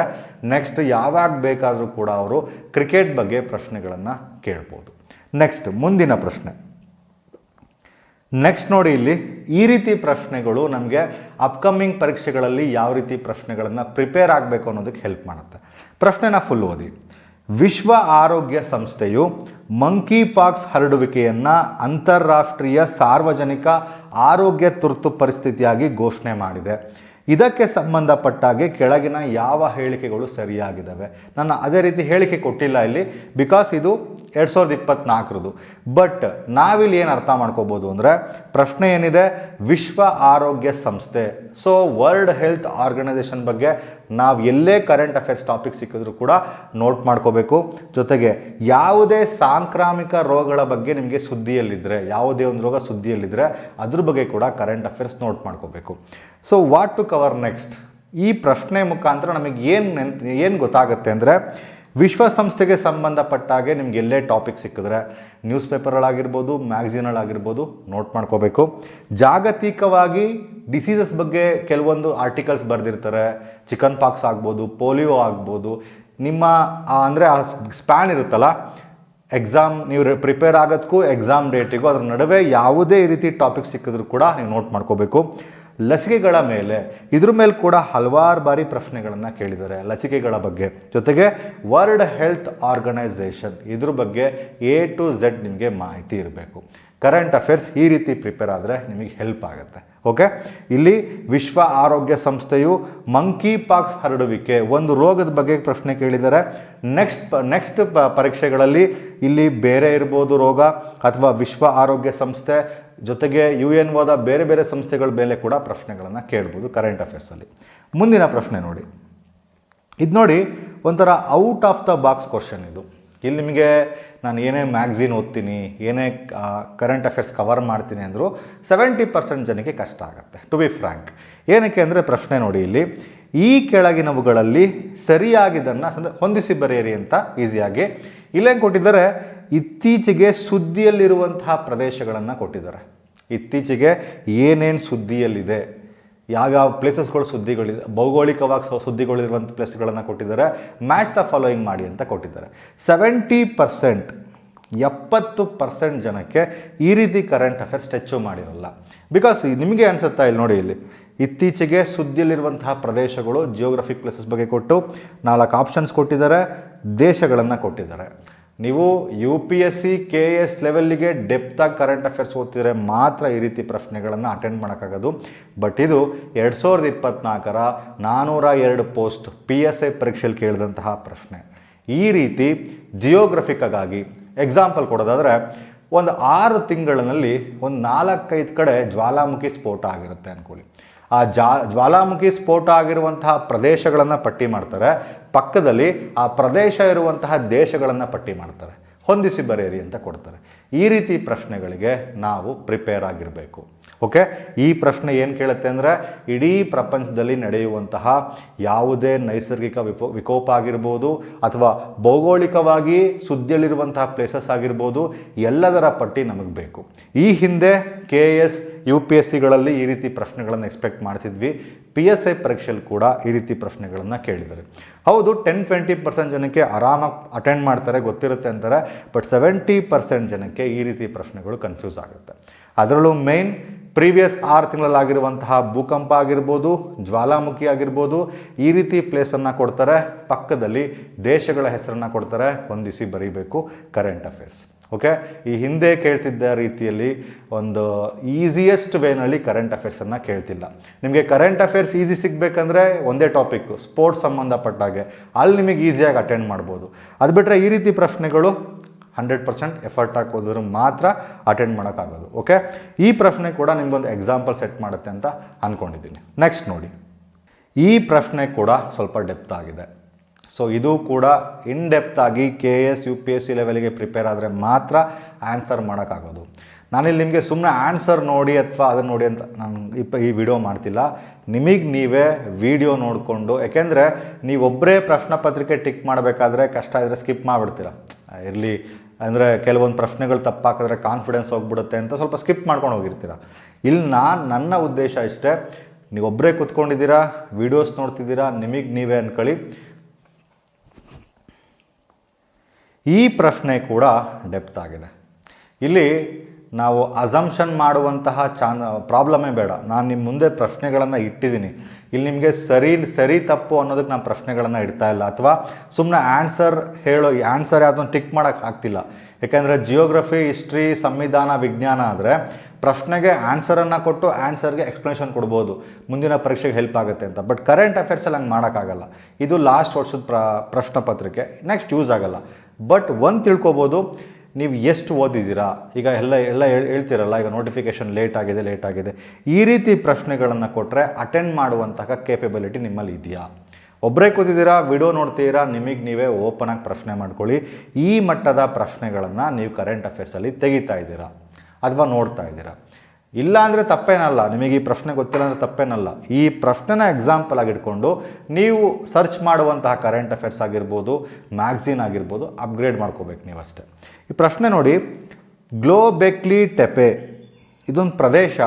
ನೆಕ್ಸ್ಟ್ ಯಾವಾಗ ಬೇಕಾದರೂ ಕೂಡ ಅವರು ಕ್ರಿಕೆಟ್ ಬಗ್ಗೆ ಪ್ರಶ್ನೆಗಳನ್ನು ಕೇಳ್ಬೋದು. ನೆಕ್ಸ್ಟ್ ಮುಂದಿನ ಪ್ರಶ್ನೆ. ನೆಕ್ಸ್ಟ್ ನೋಡಿ ಇಲ್ಲಿ ಈ ರೀತಿ ಪ್ರಶ್ನೆಗಳು ನಮಗೆ ಅಪ್ಕಮಿಂಗ್ ಪರೀಕ್ಷೆಗಳಲ್ಲಿ ಯಾವ ರೀತಿ ಪ್ರಶ್ನೆಗಳನ್ನು ಪ್ರಿಪೇರ್ ಆಗಬೇಕು ಅನ್ನೋದಕ್ಕೆ ಹೆಲ್ಪ್ ಮಾಡುತ್ತೆ. ಪ್ರಶ್ನೆನ ಫುಲ್ ಓದಿ. ವಿಶ್ವ ಆರೋಗ್ಯ ಸಂಸ್ಥೆಯು ಮಂಕಿ ಪಾಕ್ಸ್ ಹರಡುವಿಕೆಯನ್ನು ಅಂತಾರಾಷ್ಟ್ರೀಯ ಸಾರ್ವಜನಿಕ ಆರೋಗ್ಯ ತುರ್ತು ಪರಿಸ್ಥಿತಿಯಾಗಿ ಘೋಷಣೆ ಮಾಡಿದೆ. ಇದಕ್ಕೆ ಸಂಬಂಧಪಟ್ಟಾಗೆ ಕೆಳಗಿನ ಯಾವ ಹೇಳಿಕೆಗಳು ಸರಿಯಾಗಿದ್ದಾವೆ? ನಾನು ಅದೇ ರೀತಿ ಹೇಳಿಕೆ ಕೊಟ್ಟಿಲ್ಲ ಇಲ್ಲಿ ಬಿಕಾಸ್ ಇದು ಎರಡು ಸಾವಿರದ ಇಪ್ಪತ್ನಾಲ್ಕರದು. ಬಟ್ ನಾವಿಲ್ಲಿ ಏನು ಅರ್ಥ ಮಾಡ್ಕೋಬೋದು ಅಂದರೆ, ಪ್ರಶ್ನೆ ಏನಿದೆ? ವಿಶ್ವ ಆರೋಗ್ಯ ಸಂಸ್ಥೆ. ಸೊ ವರ್ಲ್ಡ್ ಹೆಲ್ತ್ ಆರ್ಗನೈಸೇಷನ್ ಬಗ್ಗೆ ನಾವು ಎಲ್ಲೇ ಕರೆಂಟ್ ಅಫೇರ್ಸ್ ಟಾಪಿಕ್ ಸಿಕ್ಕಿದ್ರು ಕೂಡ ನೋಟ್ ಮಾಡ್ಕೋಬೇಕು. ಜೊತೆಗೆ ಯಾವುದೇ ಸಾಂಕ್ರಾಮಿಕ ರೋಗಗಳ ಬಗ್ಗೆ ನಿಮಗೆ ಸುದ್ದಿಯಲ್ಲಿದ್ದರೆ ಯಾವುದೇ ಒಂದು ರೋಗ ಸುದ್ದಿಯಲ್ಲಿದ್ದರೆ ಅದ್ರ ಬಗ್ಗೆ ಕೂಡ ಕರೆಂಟ್ ಅಫೇರ್ಸ್ ನೋಟ್ ಮಾಡ್ಕೋಬೇಕು. So what to cover next ಈ ಪ್ರಶ್ನೆ ಮುಖಾಂತರ ನಮಗೆ ಏನು ನೆನ್ಪು ಏನು ಗೊತ್ತಾಗುತ್ತೆ ಅಂದರೆ, ವಿಶ್ವಸಂಸ್ಥೆಗೆ ಸಂಬಂಧಪಟ್ಟಾಗೆ ನಿಮ್ಗೆ ಎಲ್ಲೇ ಟಾಪಿಕ್ ಸಿಕ್ಕಿದ್ರೆ ನ್ಯೂಸ್ ಪೇಪರ್ಗಳಾಗಿರ್ಬೋದು ಮ್ಯಾಗ್ಝಿನ್ಗಳಾಗಿರ್ಬೋದು ನೋಟ್ ಮಾಡ್ಕೋಬೇಕು. ಜಾಗತಿಕವಾಗಿ ಡಿಸೀಸಸ್ ಬಗ್ಗೆ ಕೆಲವೊಂದು ಆರ್ಟಿಕಲ್ಸ್ ಬರೆದಿರ್ತಾರೆ. ಚಿಕನ್ ಪಾಕ್ಸ್ ಆಗ್ಬೋದು ಪೋಲಿಯೋ ಆಗ್ಬೋದು. ನಿಮ್ಮ ಅಂದರೆ ಆ ಸ್ಪ್ಯಾನ್ ಇರುತ್ತಲ್ಲ ಎಕ್ಸಾಮ್ ನೀವು ಪ್ರಿಪೇರ್ ಆಗೋದಕ್ಕೂ ಎಕ್ಸಾಮ್ ಡೇಟಿಗೂ ಅದ್ರ ನಡುವೆ ಯಾವುದೇ ರೀತಿ ಟಾಪಿಕ್ ಸಿಕ್ಕಿದ್ರು ಕೂಡ ನೀವು ನೋಟ್ ಮಾಡ್ಕೋಬೇಕು. ಲಸಿಕೆಗಳ ಮೇಲೆ ಇದ್ರ ಮೇಲೆ ಕೂಡ ಹಲವಾರು ಬಾರಿ ಪ್ರಶ್ನೆಗಳನ್ನು ಕೇಳಿದ್ದಾರೆ ಲಸಿಕೆಗಳ ಬಗ್ಗೆ. ಜೊತೆಗೆ ವರ್ಲ್ಡ್ ಹೆಲ್ತ್ ಆರ್ಗನೈಸೇಷನ್ ಇದ್ರ ಬಗ್ಗೆ ಎ ಟು ಝೆಡ್ ನಿಮಗೆ ಮಾಹಿತಿ ಇರಬೇಕು. ಕರೆಂಟ್ ಅಫೇರ್ಸ್ ಈ ರೀತಿ ಪ್ರಿಪೇರ್ ಆದರೆ ನಿಮಗೆ ಹೆಲ್ಪ್ ಆಗುತ್ತೆ. ಓಕೆ? ಇಲ್ಲಿ ವಿಶ್ವ ಆರೋಗ್ಯ ಸಂಸ್ಥೆಯು ಮಂಕಿ ಪಾಕ್ಸ್ ಹರಡುವಿಕೆ ಒಂದು ರೋಗದ ಬಗ್ಗೆ ಪ್ರಶ್ನೆ ಕೇಳಿದ್ದಾರೆ. ನೆಕ್ಸ್ಟ್ ನೆಕ್ಸ್ಟ್ ಪರೀಕ್ಷೆಗಳಲ್ಲಿ ಇಲ್ಲಿ ಬೇರೆ ಇರ್ಬೋದು ರೋಗ. ಅಥವಾ ವಿಶ್ವ ಆರೋಗ್ಯ ಸಂಸ್ಥೆ ಜೊತೆಗೆ ಯು ಎನ್ ವಾದ ಬೇರೆ ಬೇರೆ ಸಂಸ್ಥೆಗಳ ಮೇಲೆ ಕೂಡ ಪ್ರಶ್ನೆಗಳನ್ನು ಕೇಳ್ಬೋದು ಕರೆಂಟ್ ಅಫೇರ್ಸಲ್ಲಿ ಮುಂದಿನ ಪ್ರಶ್ನೆ ನೋಡಿ. ಇದು ನೋಡಿ ಒಂಥರ out of the box question ಇದು. ಇಲ್ಲಿ ನಿಮಗೆ ನಾನು ಏನೇ ಮ್ಯಾಗ್ಝಿನ್ ಓದ್ತೀನಿ, ಏನೇ ಕರೆಂಟ್ ಅಫೇರ್ಸ್ ಕವರ್ ಮಾಡ್ತೀನಿ ಅಂದರೂ ಸೆವೆಂಟಿ ಪರ್ಸೆಂಟ್ ಜನಕ್ಕೆ ಕಷ್ಟ ಆಗುತ್ತೆ ಟು ಬಿ ಫ್ರ್ಯಾಂಕ್ ಏನಕ್ಕೆ ಅಂದರೆ ಪ್ರಶ್ನೆ ನೋಡಿ ಇಲ್ಲಿ, ಈ ಕೆಳಗಿನವುಗಳಲ್ಲಿ ಸರಿಯಾಗಿದ್ದನ್ನು ಹೊಂದಿಸಿ ಬರೆಯಿರಿ ಅಂತ ಈಸಿಯಾಗಿ ಇಲ್ಲೇನು ಕೊಟ್ಟಿದ್ದಾರೆ ಇತ್ತೀಚೆಗೆ ಸುದ್ದಿಯಲ್ಲಿರುವಂತಹ ಪ್ರದೇಶಗಳನ್ನು ಕೊಟ್ಟಿದ್ದಾರೆ. ಇತ್ತೀಚೆಗೆ ಏನೇನು ಸುದ್ದಿಯಲ್ಲಿದೆ, ಯಾವ್ಯಾವ ಪ್ಲೇಸಸ್ಗಳು ಸುದ್ದಿಗಳಿದೆ, ಭೌಗೋಳಿಕವಾಗಿ ಸುದ್ದಿಗಳಿರುವಂಥ ಪ್ಲೇಸ್ಗಳನ್ನು ಕೊಟ್ಟಿದ್ದಾರೆ ಮ್ಯಾಚ್ ದ ಫಾಲೋಯಿಂಗ್ ಮಾಡಿ ಅಂತ ಕೊಟ್ಟಿದ್ದಾರೆ. ಸೆವೆಂಟಿ ಪರ್ಸೆಂಟ್ ಎಪ್ಪತ್ತು ಪರ್ಸೆಂಟ್ ಜನಕ್ಕೆ ಈ ರೀತಿ ಕರೆಂಟ್ ಅಫೇರ್ಸ್ ಟಚ್ಚು ಮಾಡಿರಲ್ಲ. ಬಿಕಾಸ್ ನಿಮಗೆ ಅನಿಸುತ್ತಾ ಇಲ್ಲಿ ನೋಡಿ ಇಲ್ಲಿ, ಇತ್ತೀಚೆಗೆ ಸುದ್ದಿಯಲ್ಲಿರುವಂತಹ ಪ್ರದೇಶಗಳು ಜಿಯೋಗ್ರಫಿಕ್ ಪ್ಲೇಸಸ್ ಬಗ್ಗೆ ಕೊಟ್ಟು ನಾಲ್ಕು ಆಪ್ಷನ್ಸ್ ಕೊಟ್ಟಿದ್ದಾರೆ, ದೇಶಗಳನ್ನು ಕೊಟ್ಟಿದ್ದಾರೆ. ನೀವು U P S C K S ಲೆವೆಲ್ಲಿಗೆ ಡೆಪ್ತಾಗಿ ಕರೆಂಟ್ ಅಫೇರ್ಸ್ ಓದ್ತಿದ್ರೆ ಮಾತ್ರ ಈ ರೀತಿ ಪ್ರಶ್ನೆಗಳನ್ನು ಅಟೆಂಡ್ ಮಾಡೋಕ್ಕಾಗೋದು. ಬಟ್ ಇದು ಎರಡು ಸಾವಿರದ ಇಪ್ಪತ್ನಾಲ್ಕರ ನಾನ್ನೂರ ಎರಡು ಪೋಸ್ಟ್ ಪಿ ಎಸ್ ಐ ಪರೀಕ್ಷೆಯಲ್ಲಿ ಕೇಳಿದಂತಹ ಪ್ರಶ್ನೆ. ಈ ರೀತಿ ಜಿಯೋಗ್ರಫಿಕ್ಕಾಗಿ ಎಕ್ಸಾಂಪಲ್ ಕೊಡೋದಾದರೆ ಒಂದು ಆರು ತಿಂಗಳಿನಲ್ಲಿ ಒಂದು ನಾಲ್ಕೈದು ಕಡೆ ಜ್ವಾಲಾಮುಖಿ ಸ್ಫೋಟ ಆಗಿರುತ್ತೆ ಅಂದ್ಕೊಳ್ಳಿ ಆ ಜಾ, ಜ್ವಾಲಾಮುಖಿ ಸ್ಫೋಟ ಆಗಿರುವಂತಹ ಪ್ರದೇಶಗಳನ್ನು ಪಟ್ಟಿ ಮಾಡ್ತಾರೆ. ಪಕ್ಕದಲ್ಲಿ ಆ ಪ್ರದೇಶ ಇರುವಂತಹ ದೇಶಗಳನ್ನು ಪಟ್ಟಿ ಮಾಡ್ತಾರೆ. ಹೊಂದಿಸಿ ಬರೆಯಿರಿ ಅಂತ ಕೊಡ್ತಾರೆ. ಈ ರೀತಿ ಪ್ರಶ್ನೆಗಳಿಗೆ ನಾವು ಪ್ರಿಪೇರ್ ಆಗಿರಬೇಕು. ಓಕೆ? ಈ ಪ್ರಶ್ನೆ ಏನು ಕೇಳುತ್ತೆ ಅಂದರೆ, ಇಡೀ ಪ್ರಪಂಚದಲ್ಲಿ ನಡೆಯುವಂತಹ ಯಾವುದೇ ನೈಸರ್ಗಿಕ ವಿಪೋ, ವಿಕೋಪ ಆಗಿರ್ಬೋದು ಅಥವಾ ಭೌಗೋಳಿಕವಾಗಿ ಸುದ್ದಿಯಲ್ಲಿರುವಂತಹ ಪ್ಲೇಸಸ್ ಆಗಿರ್ಬೋದು, ಎಲ್ಲದರ ಪಟ್ಟಿ ನಮಗೆ ಬೇಕು. ಈ ಹಿಂದೆ K S, U P S ಸಿಗಳಲ್ಲಿ ಈ ರೀತಿ ಪ್ರಶ್ನೆಗಳನ್ನು ಎಕ್ಸ್ಪೆಕ್ಟ್ ಮಾಡ್ತಿದ್ವಿ. ಪಿ ಎಸ್ ಐ ಪರೀಕ್ಷೆಯಲ್ಲಿ ಕೂಡ ಈ ರೀತಿ ಪ್ರಶ್ನೆಗಳನ್ನು ಕೇಳಿದ್ದಾರೆ. ಹೌದು ಟೆನ್ ಟ್ವೆಂಟಿ ಪರ್ಸೆಂಟ್ ಜನಕ್ಕೆ ಆರಾಮಾಗಿ ಅಟೆಂಡ್ ಮಾಡ್ತಾರೆ, ಗೊತ್ತಿರುತ್ತೆ ಅಂತಾರೆ ಬಟ್ ಸೆವೆಂಟಿ ಪರ್ಸೆಂಟ್ ಜನಕ್ಕೆ ಈ ರೀತಿ ಪ್ರಶ್ನೆಗಳು ಕನ್ಫ್ಯೂಸ್ ಆಗುತ್ತೆ. ಅದರಲ್ಲೂ ಮೇನ್ ಪ್ರೀವಿಯಸ್ ಆರು ತಿಂಗಳಲ್ಲಾಗಿರುವಂತಹ ಭೂಕಂಪ ಆಗಿರ್ಬೋದು, ಜ್ವಾಲಾಮುಖಿ ಆಗಿರ್ಬೋದು, ಈ ರೀತಿ ಪ್ಲೇಸನ್ನು ಕೊಡ್ತಾರೆ. ಪಕ್ಕದಲ್ಲಿ ದೇಶಗಳ ಹೆಸರನ್ನು ಕೊಡ್ತಾರೆ. ಹೊಂದಿಸಿ ಬರೀಬೇಕು ಕರೆಂಟ್ ಅಫೇರ್ಸ್ ಓಕೆ ಈ ಹಿಂದೆ ಕೇಳ್ತಿದ್ದ ರೀತಿಯಲ್ಲಿ ಒಂದು ಈಸಿಯೆಸ್ಟ್ ವೇನಲ್ಲಿ ಕರೆಂಟ್ ಅಫೇರ್ಸನ್ನು ಕೇಳ್ತಿಲ್ಲ. ನಿಮಗೆ ಕರೆಂಟ್ ಅಫೇರ್ಸ್ ಈಸಿ ಸಿಗಬೇಕಂದ್ರೆ ಒಂದೇ ಟಾಪಿಕ್ಕು ಸ್ಪೋರ್ಟ್ಸ್ ಸಂಬಂಧಪಟ್ಟಾಗೆ. ಅಲ್ಲಿ ನಿಮಗೆ ಈಸಿಯಾಗಿ ಅಟೆಂಡ್ ಮಾಡ್ಬೋದು. ಅದು ಬಿಟ್ಟರೆ ಈ ರೀತಿ ಪ್ರಶ್ನೆಗಳು ಹಂಡ್ರೆಡ್ ಪರ್ಸೆಂಟ್ ಎಫರ್ಟ್ ಹಾಕೋದ್ರೆ ಮಾತ್ರ ಅಟೆಂಡ್ ಮಾಡೋಕ್ಕಾಗೋದು ಓಕೆ ಈ ಪ್ರಶ್ನೆ ಕೂಡ ನಿಮಗೊಂದು ಎಕ್ಸಾಂಪಲ್ ಸೆಟ್ ಮಾಡುತ್ತೆ ಅಂತ ಅಂದ್ಕೊಂಡಿದ್ದೀನಿ ನೆಕ್ಸ್ಟ್ ನೋಡಿ. ಈ ಪ್ರಶ್ನೆ ಕೂಡ ಸ್ವಲ್ಪ ಡೆಪ್ತ್ ಆಗಿದೆ. ಸೊ ಇದು ಕೂಡ ಇನ್ ಡೆಪ್ತ್ ಆಗಿ K S U P S C ಲೆವೆಲ್ಗೆ ಪ್ರಿಪೇರ್ ಆದರೆ ಮಾತ್ರ ಆನ್ಸರ್ ಮಾಡೋಕ್ಕಾಗೋದು. ನಾನಿಲ್ಲಿ ನಿಮಗೆ ಸುಮ್ಮನೆ ಆನ್ಸರ್ ನೋಡಿ ಅಥವಾ ಅದನ್ನು ನೋಡಿ ಅಂತ ನಾನು ಇಪ್ಪ ಈ ವಿಡಿಯೋ ಮಾಡ್ತಿಲ್ಲ. ನಿಮಗೆ ನೀವೇ ವಿಡಿಯೋ ನೋಡಿಕೊಂಡು ಯಾಕೆಂದರೆ ನೀವೊಬ್ಬರೇ ಪ್ರಶ್ನೆ ಪತ್ರಿಕೆ ಟಿಕ್ ಮಾಡಬೇಕಾದ್ರೆ ಕಷ್ಟ ಇದ್ದರೆ ಸ್ಕಿಪ್ ಮಾಡಿಬಿಡ್ತೀರ. ಇರಲಿ. ಅಂದರೆ ಕೆಲವೊಂದು ಪ್ರಶ್ನೆಗಳು ತಪ್ಪಾಕಿದ್ರೆ ಕಾನ್ಫಿಡೆನ್ಸ್ ಹೋಗ್ಬಿಡುತ್ತೆ ಅಂತ ಸ್ವಲ್ಪ ಸ್ಕಿಪ್ ಮಾಡ್ಕೊಂಡು ಹೋಗಿರ್ತೀರ. ಇಲ್ಲಿ ನಾನು, ನನ್ನ ಉದ್ದೇಶ ಇಷ್ಟೇ ನೀವು ಒಬ್ಬರೇ ಕೂತ್ಕೊಂಡಿದ್ದೀರಾ ವೀಡಿಯೋಸ್ ನೋಡ್ತಿದ್ದೀರಾ, ನಿಮಗೆ ನೀವೇ ಅಂದ್ಕೊಳ್ಳಿ ಈ ಪ್ರಶ್ನೆ ಕೂಡ ಡೆಪ್ತ್ ಆಗಿದೆ. ಇಲ್ಲಿ ನಾವು ಅಸಂಪ್ಷನ್ ಮಾಡುವಂತಹ ಚಾನ್ ಪ್ರಾಬ್ಲಮೇ ಬೇಡ. ನಾನು ನಿಮ್ಮ ಮುಂದೆ ಪ್ರಶ್ನೆಗಳನ್ನು ಇಟ್ಟಿದ್ದೀನಿ. ಇಲ್ಲಿ ನಿಮಗೆ ಸರಿ ಸರಿ ತಪ್ಪು ಅನ್ನೋದಕ್ಕೆ ನಾನು ಪ್ರಶ್ನೆಗಳನ್ನು ಇಡ್ತಾ ಇಲ್ಲ. ಅಥವಾ ಸುಮ್ಮನೆ ಆನ್ಸರ್ ಹೇಳೋ ಆನ್ಸರ್ ಯಾವುದನ್ನು ಟಿಕ್ ಮಾಡೋಕ್ಕೆ ಆಗ್ತಿಲ್ಲ. ಯಾಕೆಂದರೆ ಜಿಯೋಗ್ರಫಿ ಹಿಸ್ಟ್ರಿ ಸಂವಿಧಾನ, ವಿಜ್ಞಾನ ಆದರೆ ಪ್ರಶ್ನೆಗೆ ಆನ್ಸರನ್ನು ಕೊಟ್ಟು ಆನ್ಸರ್ಗೆ ಎಕ್ಸ್ಪ್ಲನೇಷನ್ ಕೊಡ್ಬೋದು. ಮುಂದಿನ ಪರೀಕ್ಷೆಗೆ ಹೆಲ್ಪ್ ಆಗುತ್ತೆ ಅಂತ. ಬಟ್ ಕರೆಂಟ್ ಅಫೇರ್ಸಲ್ಲಿ ಹಂಗೆ ಮಾಡೋಕ್ಕಾಗಲ್ಲ ಇದು ಲಾಸ್ಟ್ ವರ್ಷದ ಪ್ರ, ಪ್ರಶ್ನೆ ಪತ್ರಿಕೆ. ನೆಕ್ಸ್ಟ್ ಯೂಸ್ ಆಗಲ್ಲ. ಬಟ್ ಒಂದು ತಿಳ್ಕೊಬೋದು ನೀವು ಎಷ್ಟು ಓದಿದ್ದೀರಾ? ಈಗ ಎಲ್ಲ ಎಲ್ಲ ಹೇಳ್- ಹೇಳ್ತಿರಲ್ಲ, ಈಗ ನೋಟಿಫಿಕೇಷನ್ ಲೇಟ್ ಆಗಿದೆ ಲೇಟ್ ಆಗಿದೆ. ಈ ರೀತಿ ಪ್ರಶ್ನೆಗಳನ್ನು ಕೊಟ್ಟರೆ ಅಟೆಂಡ್ ಮಾಡುವಂತಹ ಕೇಪಬಿಲಿಟಿ ನಿಮ್ಮಲ್ಲಿ ಇದೆಯಾ? ಒಬ್ಬರೇ ಕೂತಿದ್ದೀರಾ, ವಿಡಿಯೋ ನೋಡ್ತೀರಾ, ನಿಮಗೆ ನೀವೇ ಓಪನ್ ಆಗಿ ಪ್ರಶ್ನೆ ಮಾಡ್ಕೊಳ್ಳಿ. ಈ ಮಟ್ಟದ ಪ್ರಶ್ನೆಗಳನ್ನು ನೀವು ಕರೆಂಟ್ ಅಫೇರ್ಸಲ್ಲಿ ತೆಗಿತಾ ಇದ್ದೀರಾ? ಅಥವಾ ನೋಡ್ತಾ ಇದ್ದೀರಾ? ಇಲ್ಲ ಅಂದರೆ ತಪ್ಪೇನಲ್ಲ, ನಿಮಗೆ ಈ ಪ್ರಶ್ನೆ ಗೊತ್ತಿಲ್ಲ ಅಂದರೆ ತಪ್ಪೇನಲ್ಲ. ಈ ಪ್ರಶ್ನೆನ ಎಕ್ಸಾಂಪಲ್ ಆಗಿಟ್ಕೊಂಡು ನೀವು ಸರ್ಚ್ ಮಾಡುವಂತಹ ಕರೆಂಟ್ ಅಫೇರ್ಸ್ ಆಗಿರ್ಬೋದು ಮ್ಯಾಗ್ಝೀನ್ ಆಗಿರ್ಬೋದು ಅಪ್ಗ್ರೇಡ್ ಮಾಡ್ಕೋಬೇಕು ನೀವು ಅಷ್ಟೇ ಈ ಪ್ರಶ್ನೆ ನೋಡಿ. ಗ್ಲೋಬೆಕ್ಲಿ ಟೆಪೆ, ಇದೊಂದು ಪ್ರದೇಶ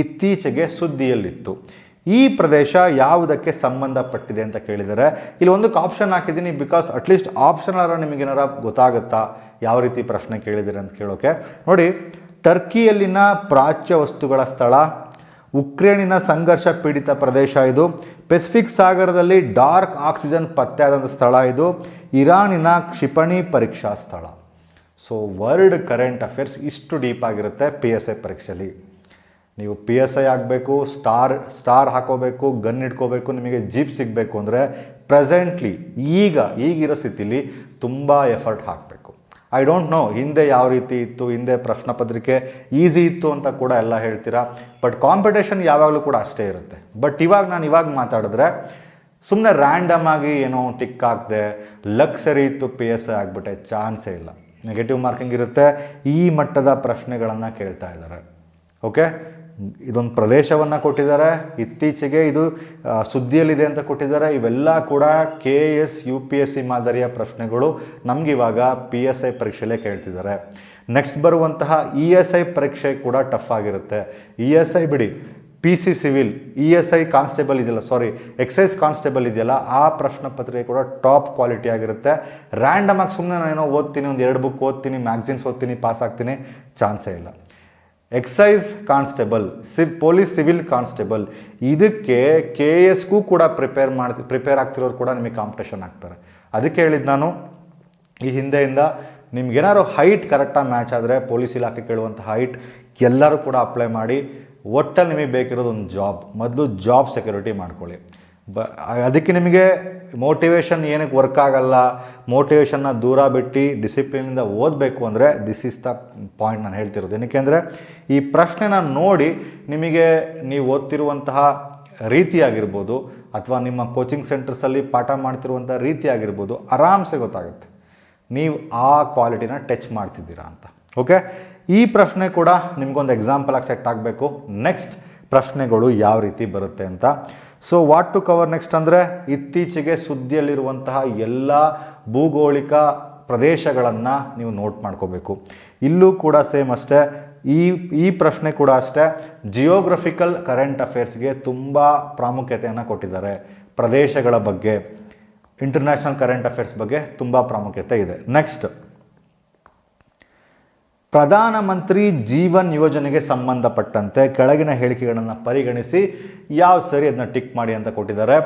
ಇತ್ತೀಚೆಗೆ ಸುದ್ದಿಯಲ್ಲಿತ್ತು. ಈ ಪ್ರದೇಶ ಯಾವುದಕ್ಕೆ ಸಂಬಂಧಪಟ್ಟಿದೆ ಅಂತ ಕೇಳಿದರೆ, ಇಲ್ಲಿ ಒಂದಕ್ಕೆ ಆಪ್ಷನ್ ಹಾಕಿದ್ದೀನಿ ಬಿಕಾಸ್ ಅಟ್ಲೀಸ್ಟ್ ಆಪ್ಷನ್ ಆರ ನಿಮಗೇನಾರ ಗೊತ್ತಾಗುತ್ತಾ? ಯಾವ ರೀತಿ ಪ್ರಶ್ನೆ ಕೇಳಿದಿರಿ ಅಂತ ಕೇಳೋಕೆ. ನೋಡಿ, ಟರ್ಕಿಯಲ್ಲಿನ ಪ್ರಾಚ್ಯ ವಸ್ತುಗಳ ಸ್ಥಳ, ಉಕ್ರೇನಿನ ಸಂಘರ್ಷ ಪೀಡಿತ ಪ್ರದೇಶ ಇದು, ಪೆಸಿಫಿಕ್ ಸಾಗರದಲ್ಲಿ ಡಾರ್ಕ್ ಆಕ್ಸಿಜನ್ ಪತ್ತೆಯಾದಂಥ ಸ್ಥಳ ಇದು, ಇರಾನಿನ ಕ್ಷಿಪಣಿ ಪರೀಕ್ಷಾ ಸ್ಥಳ. ಸೊ ವರ್ಲ್ಡ್ ಕರೆಂಟ್ ಅಫೇರ್ಸ್ ಇಷ್ಟು ಡೀಪ್ ಆಗಿರುತ್ತೆ ಪಿ ಎಸ್ ಐ ಪರೀಕ್ಷೆಯಲ್ಲಿ ನೀವು ಪಿ ಎಸ್ ಐ ಆಗಬೇಕು ಸ್ಟಾರ್ ಸ್ಟಾರ್ ಹಾಕೋಬೇಕು ಗನ್ ಇಟ್ಕೋಬೇಕು ನಿಮಗೆ ಜೀಪ್ ಸಿಗಬೇಕು ಅಂದರೆ ಪ್ರೆಸೆಂಟ್ಲಿ ಈಗ, ಈಗಿರೋ ಸ್ಥಿತಿಲಿ ತುಂಬ ಎಫರ್ಟ್ ಹಾಕಬೇಕು. ಐ ಡೋಂಟ್ ನೋ ಹಿಂದೆ ಯಾವ ರೀತಿ ಇತ್ತು, ಹಿಂದೆ ಪ್ರಶ್ನೆ ಪತ್ರಿಕೆ ಈಸಿ ಇತ್ತು ಅಂತ ಕೂಡ ಎಲ್ಲ ಹೇಳ್ತೀರಾ? ಬಟ್ ಕಾಂಪಿಟೇಷನ್ ಯಾವಾಗಲೂ ಕೂಡ ಅಷ್ಟೇ ಇರುತ್ತೆ. ಬಟ್ ಇವಾಗ ನಾನು ಇವಾಗ ಮಾತಾಡಿದ್ರೆ ಸುಮ್ಮನೆ ರ್ಯಾಂಡಮ್ ಆಗಿ ಏನೋ ಟಿಕ್ ಹಾಕಿದೆ ಲಕ್ಸರಿ ಇತ್ತು ಪಿ ಎಸ್ ಐ ಆಗಿಬಿಟ್ಟೆ, ಚಾನ್ಸೇ ಇಲ್ಲ. ನೆಗೆಟಿವ್ ಮಾರ್ಕಿಂಗ್ ಇರುತ್ತೆ. ಈ ಮಟ್ಟದ ಪ್ರಶ್ನೆಗಳನ್ನು ಕೇಳ್ತಾ ಇದ್ದಾರೆ. ಓಕೆ ಇದೊಂದು ಪ್ರದೇಶವನ್ನು ಕೊಟ್ಟಿದ್ದಾರೆ. ಇತ್ತೀಚೆಗೆ ಇದು ಸುದ್ದಿಯಲ್ಲಿದೆ ಅಂತ ಕೊಟ್ಟಿದ್ದಾರೆ. ಇವೆಲ್ಲ ಕೂಡ K S U P S C ಮಾದರಿಯ ಪ್ರಶ್ನೆಗಳು. ನಮಗಿವಾಗ ಪಿ ಎಸ್ ಐ ಪರೀಕ್ಷೆಯಲ್ಲೇ ಕೇಳ್ತಿದ್ದಾರೆ. ನೆಕ್ಸ್ಟ್ ಬರುವಂತಹ ಇ ಎಸ್ ಐ ಪರೀಕ್ಷೆ ಕೂಡ ಟಫ್ ಆಗಿರುತ್ತೆ. ಇ ಎಸ್ ಐ ಬಿಡಿ. P C civil E S I constable ಇದೆಯಲ್ಲ ಸಾರಿ ಎಕ್ಸೈಸ್ ಕಾನ್ಸ್ಟೇಬಲ್ ಇದೆಯಲ್ಲ, ಆ ಪ್ರಶ್ನೆ ಪತ್ರಿಕೆ ಕೂಡ ಟಾಪ್ ಕ್ವಾಲಿಟಿ ಆಗಿರುತ್ತೆ. ರ್ಯಾಂಡಮ್ ಆಗಿ ಸುಮ್ಮನೆ ನಾನೇನೋ ಓದ್ತೀನಿ, ಒಂದು ಎರಡು ಬುಕ್ ಓದ್ತೀನಿ ಮ್ಯಾಗ್ಝಿನ್ಸ್ ಓದ್ತೀನಿ ಪಾಸ್ ಆಗ್ತೀನಿ ಚಾನ್ಸೇ ಇಲ್ಲ. Excise constable C police civil constable ಇದಕ್ಕೆ ಕೆ ಎಸ್ಗೂ ಕೂಡ ಪ್ರಿಪೇರ್ ಮಾಡ್ತಿ ಪ್ರಿಪೇರ್ ಆಗ್ತಿರೋರು ಕೂಡ ನಿಮಗೆ ಕಾಂಪಿಟೇಷನ್ ಆಗ್ತಾರೆ. ಅದಕ್ಕೆ ಹೇಳಿದ್ದು ನಾನು, ಈ ಹಿಂದೆಯಿಂದ ನಿಮ್ಗೇನಾದ್ರು ಹೈಟ್ ಕರೆಕ್ಟಾಗಿ ಮ್ಯಾಚ್ ಆದರೆ ಪೊಲೀಸ್ ಇಲಾಖೆ ಕೇಳುವಂಥ ಹೈಟ್ ಎಲ್ಲರೂ ಕೂಡ ಅಪ್ಲೈ ಮಾಡಿ ಒಟ್ಟಲ್ಲಿ ನಿಮಗೆ ಬೇಕಿರೋದು ಒಂದು ಜಾಬ್ ಮೊದಲು ಜಾಬ್ ಸೆಕ್ಯೂರಿಟಿ ಮಾಡ್ಕೊಳ್ಳಿ. ಬ, ಅದಕ್ಕೆ ನಿಮಗೆ ಮೋಟಿವೇಶನ್ ಏನಕ್ಕೆ ವರ್ಕ್ ಆಗಲ್ಲ ಮೋಟಿವೇಶನ್ನ ದೂರ ಬಿಟ್ಟು ಡಿಸಿಪ್ಲಿನಿಂದ ಓದಬೇಕು ಅಂದರೆ ದಿಸ್ ಈಸ್ ದ ಪಾಯಿಂಟ್ ನಾನು ಹೇಳ್ತಿರೋದು. ಏನಕ್ಕೆ ಅಂದರೆ ಈ ಪ್ರಶ್ನೆನ ನೋಡಿ ನಿಮಗೆ ನೀವು ಓದ್ತಿರುವಂತಹ ರೀತಿಯಾಗಿರ್ಬೋದು ಅಥವಾ ನಿಮ್ಮ ಕೋಚಿಂಗ್ ಸೆಂಟರ್ಸಲ್ಲಿ ಪಾಠ ಮಾಡ್ತಿರುವಂಥ ರೀತಿಯಾಗಿರ್ಬೋದು, ಆರಾಮ್ಸೆ ಗೊತ್ತಾಗುತ್ತೆ. ನೀವು ಆ ಕ್ವಾಲಿಟಿನ ಟಚ್ ಮಾಡ್ತಿದ್ದೀರಾ ಅಂತ. ಓಕೆ ಈ ಪ್ರಶ್ನೆ ಕೂಡ ನಿಮ್ಗೊಂದು ಎಕ್ಸಾಂಪಲ್ ಆಗಿ ಸೆಟ್ ಆಗಬೇಕು. ನೆಕ್ಸ್ಟ್ ಪ್ರಶ್ನೆಗಳು ಯಾವ ರೀತಿ ಬರುತ್ತೆ ಅಂತ. So what to cover next ಅಂದರೆ ಇತ್ತೀಚೆಗೆ ಸುದ್ದಿಯಲ್ಲಿರುವಂತಹ ಎಲ್ಲ ಭೂಗೋಳಿಕ ಪ್ರದೇಶಗಳನ್ನು ನೀವು ನೋಟ್ ಮಾಡ್ಕೋಬೇಕು. ಇಲ್ಲೂ ಕೂಡ ಸೇಮ್ ಅಷ್ಟೇ. ಈ ಈ ಪ್ರಶ್ನೆ ಕೂಡ ಅಷ್ಟೇ. ಜಿಯೋಗ್ರಫಿಕಲ್ ಕರೆಂಟ್ ಅಫೇರ್ಸ್ಗೆ ತುಂಬ ಪ್ರಾಮುಖ್ಯತೆಯನ್ನು ಕೊಟ್ಟಿದ್ದಾರೆ ಪ್ರದೇಶಗಳ ಬಗ್ಗೆ. ಇಂಟರ್ನ್ಯಾಷನಲ್ ಕರೆಂಟ್ ಅಫೇರ್ಸ್ ಬಗ್ಗೆ ತುಂಬ ಪ್ರಾಮುಖ್ಯತೆ ಇದೆ. ನೆಕ್ಸ್ಟ್ ಪ್ರಧಾನಮಂತ್ರಿ ಜೀವನ್ ಯೋಜನೆಗೆ ಸಂಬಂಧಪಟ್ಟಂತೆ ಕೆಳಗಿನ ಹೇಳಿಕೆಗಳನ್ನು ಪರಿಗಣಿಸಿ ಯಾವ ಸರಿ ಅದನ್ನ ಟಿಕ್ ಮಾಡಿ ಅಂತ ಕೊಟ್ಟಿದ್ದಾರೆ.